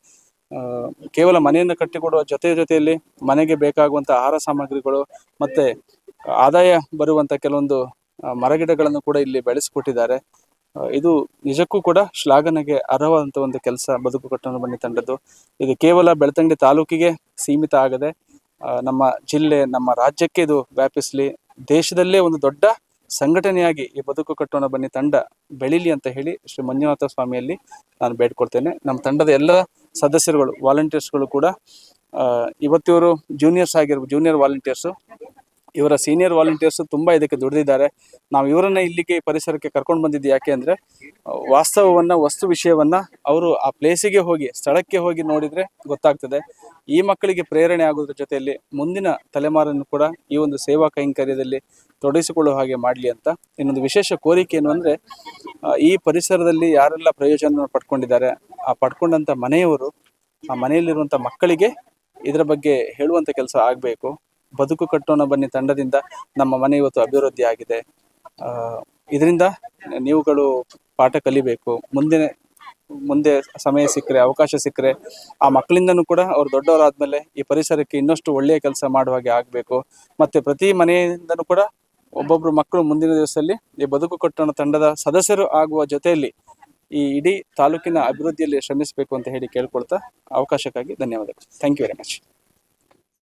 ಕೇವಲ ಮನೆಯನ್ನು ಕಟ್ಟಿಕೊಡುವ ಜೊತೆ ಜೊತೆಯಲ್ಲಿ ಮನೆಗೆ ಬೇಕಾಗುವಂತ ಆಹಾರ ಸಾಮಗ್ರಿಗಳು ಮತ್ತೆ ಆದಾಯ ಬರುವಂತ ಕೆಲವೊಂದು ಮರಗಿಡಗಳನ್ನು ಕೂಡ ಇಲ್ಲಿ ಬೆಳೆಸಿಕೊಟ್ಟಿದ್ದಾರೆ. ಇದು ನಿಜಕ್ಕೂ ಕೂಡ ಶ್ಲಾಘನೆಗೆ ಅರ್ಹವಾದಂತ ಒಂದು ಕೆಲಸ ಬದುಕು ಕಟ್ಟೋಣ ಬನ್ನಿ ತಂಡದ್ದು. ಇದು ಕೇವಲ ಬೆಳ್ತಂಗಡಿ ತಾಲೂಕಿಗೆ ಸೀಮಿತ ಆಗದೆ ನಮ್ಮ ಜಿಲ್ಲೆ, ನಮ್ಮ ರಾಜ್ಯಕ್ಕೆ ಇದು ವ್ಯಾಪಿಸಲಿ, ದೇಶದಲ್ಲೇ ಒಂದು ದೊಡ್ಡ ಸಂಘಟನೆಯಾಗಿ ಈ ಬದುಕು ಕಟ್ಟೋಣ ಬನ್ನಿ ತಂಡ ಬೆಳೀಲಿ ಅಂತ ಹೇಳಿ ಶ್ರೀ ಮಂಜುನಾಥ ಸ್ವಾಮಿಯಲ್ಲಿ ನಾನು ಬೇಡ್ಕೊಡ್ತೇನೆ ನಮ್ಮ ತಂಡದ ಎಲ್ಲ ಸದಸ್ಯರುಗಳು ವಾಲಂಟಿಯರ್ಸ್ಗಳು ಕೂಡ ಇವತ್ತಿವರು ಜೂನಿಯರ್ಸ್ ಆಗಿರ್ಬೋದು ಜೂನಿಯರ್ ವಾಲಂಟಿಯರ್ಸು ಇವರ ಸೀನಿಯರ್ ವಾಲಂಟಿಯರ್ಸ್ ತುಂಬಾ ಇದಕ್ಕೆ ದುಡಿದಿದ್ದಾರೆ. ನಾವು ಇವರನ್ನ ಇಲ್ಲಿಗೆ ಪರಿಸರಕ್ಕೆ ಕರ್ಕೊಂಡು ಬಂದಿದ್ದು ಯಾಕೆ ಅಂದ್ರೆ, ವಾಸ್ತವವನ್ನ, ವಸ್ತು ವಿಷಯವನ್ನ ಅವರು ಆ ಪ್ಲೇಸಿಗೆ ಹೋಗಿ, ಸ್ಥಳಕ್ಕೆ ಹೋಗಿ ನೋಡಿದ್ರೆ ಗೊತ್ತಾಗ್ತದೆ. ಈ ಮಕ್ಕಳಿಗೆ ಪ್ರೇರಣೆ ಆಗೋದ್ರ ಜೊತೆಯಲ್ಲಿ ಮುಂದಿನ ತಲೆಮಾರನ್ನು ಕೂಡ ಈ ಒಂದು ಸೇವಾ ಕೈಂಕರ್ಯದಲ್ಲಿ ತೊಡಗಿಸಿಕೊಳ್ಳುವ ಹಾಗೆ ಮಾಡಲಿ ಅಂತ ಇನ್ನೊಂದು ವಿಶೇಷ ಕೋರಿಕೆ ಏನು ಅಂದ್ರೆ ಈ ಪರಿಸರದಲ್ಲಿ ಯಾರೆಲ್ಲ ಪ್ರಯೋಜನ ಪಡ್ಕೊಂಡಿದ್ದಾರೆ, ಆ ಪಡ್ಕೊಂಡಂತ ಮನೆಯವರು, ಆ ಮನೆಯಲ್ಲಿರುವಂತ ಮಕ್ಕಳಿಗೆ ಇದರ ಬಗ್ಗೆ ಹೇಳುವಂತ ಕೆಲಸ ಆಗಬೇಕು. ಬದುಕು ಕಟ್ಟೋಣ ಬನ್ನಿ ತಂಡದಿಂದ ನಮ್ಮ ಮನೆ ಇವತ್ತು ಅಭಿವೃದ್ಧಿ ಆಗಿದೆ. ಇದರಿಂದ ನೀವುಗಳು ಪಾಠ ಕಲಿಬೇಕು. ಮುಂದಿನ, ಮುಂದೆ ಸಮಯ ಸಿಕ್ಕರೆ, ಅವಕಾಶ ಸಿಕ್ಕರೆ, ಆ ಮಕ್ಕಳಿಂದನೂ ಕೂಡ ಅವ್ರು ದೊಡ್ಡವರಾದ್ಮೇಲೆ ಈ ಪರಿಸರಕ್ಕೆ ಇನ್ನಷ್ಟು ಒಳ್ಳೆಯ ಕೆಲಸ ಮಾಡುವ ಹಾಗೆ ಆಗಬೇಕು. ಮತ್ತೆ ಪ್ರತಿ ಮನೆಯಿಂದನೂ ಕೂಡ ಒಬ್ಬೊಬ್ರು ಮಕ್ಕಳು ಮುಂದಿನ ದಿವಸದಲ್ಲಿ ಈ ಬದುಕು ಕಟ್ಟೋಣ ತಂಡದ ಸದಸ್ಯರು ಆಗುವ ಜೊತೆಯಲ್ಲಿ ಈ ಇಡೀ ತಾಲೂಕಿನ ಅಭಿವೃದ್ಧಿಯಲ್ಲಿ ಶ್ರಮಿಸಬೇಕು ಅಂತ ಹೇಳಿ ಕೇಳ್ಕೊಳ್ತಾ ಅವಕಾಶಕ್ಕಾಗಿ ಧನ್ಯವಾದಗಳು. Thank you very much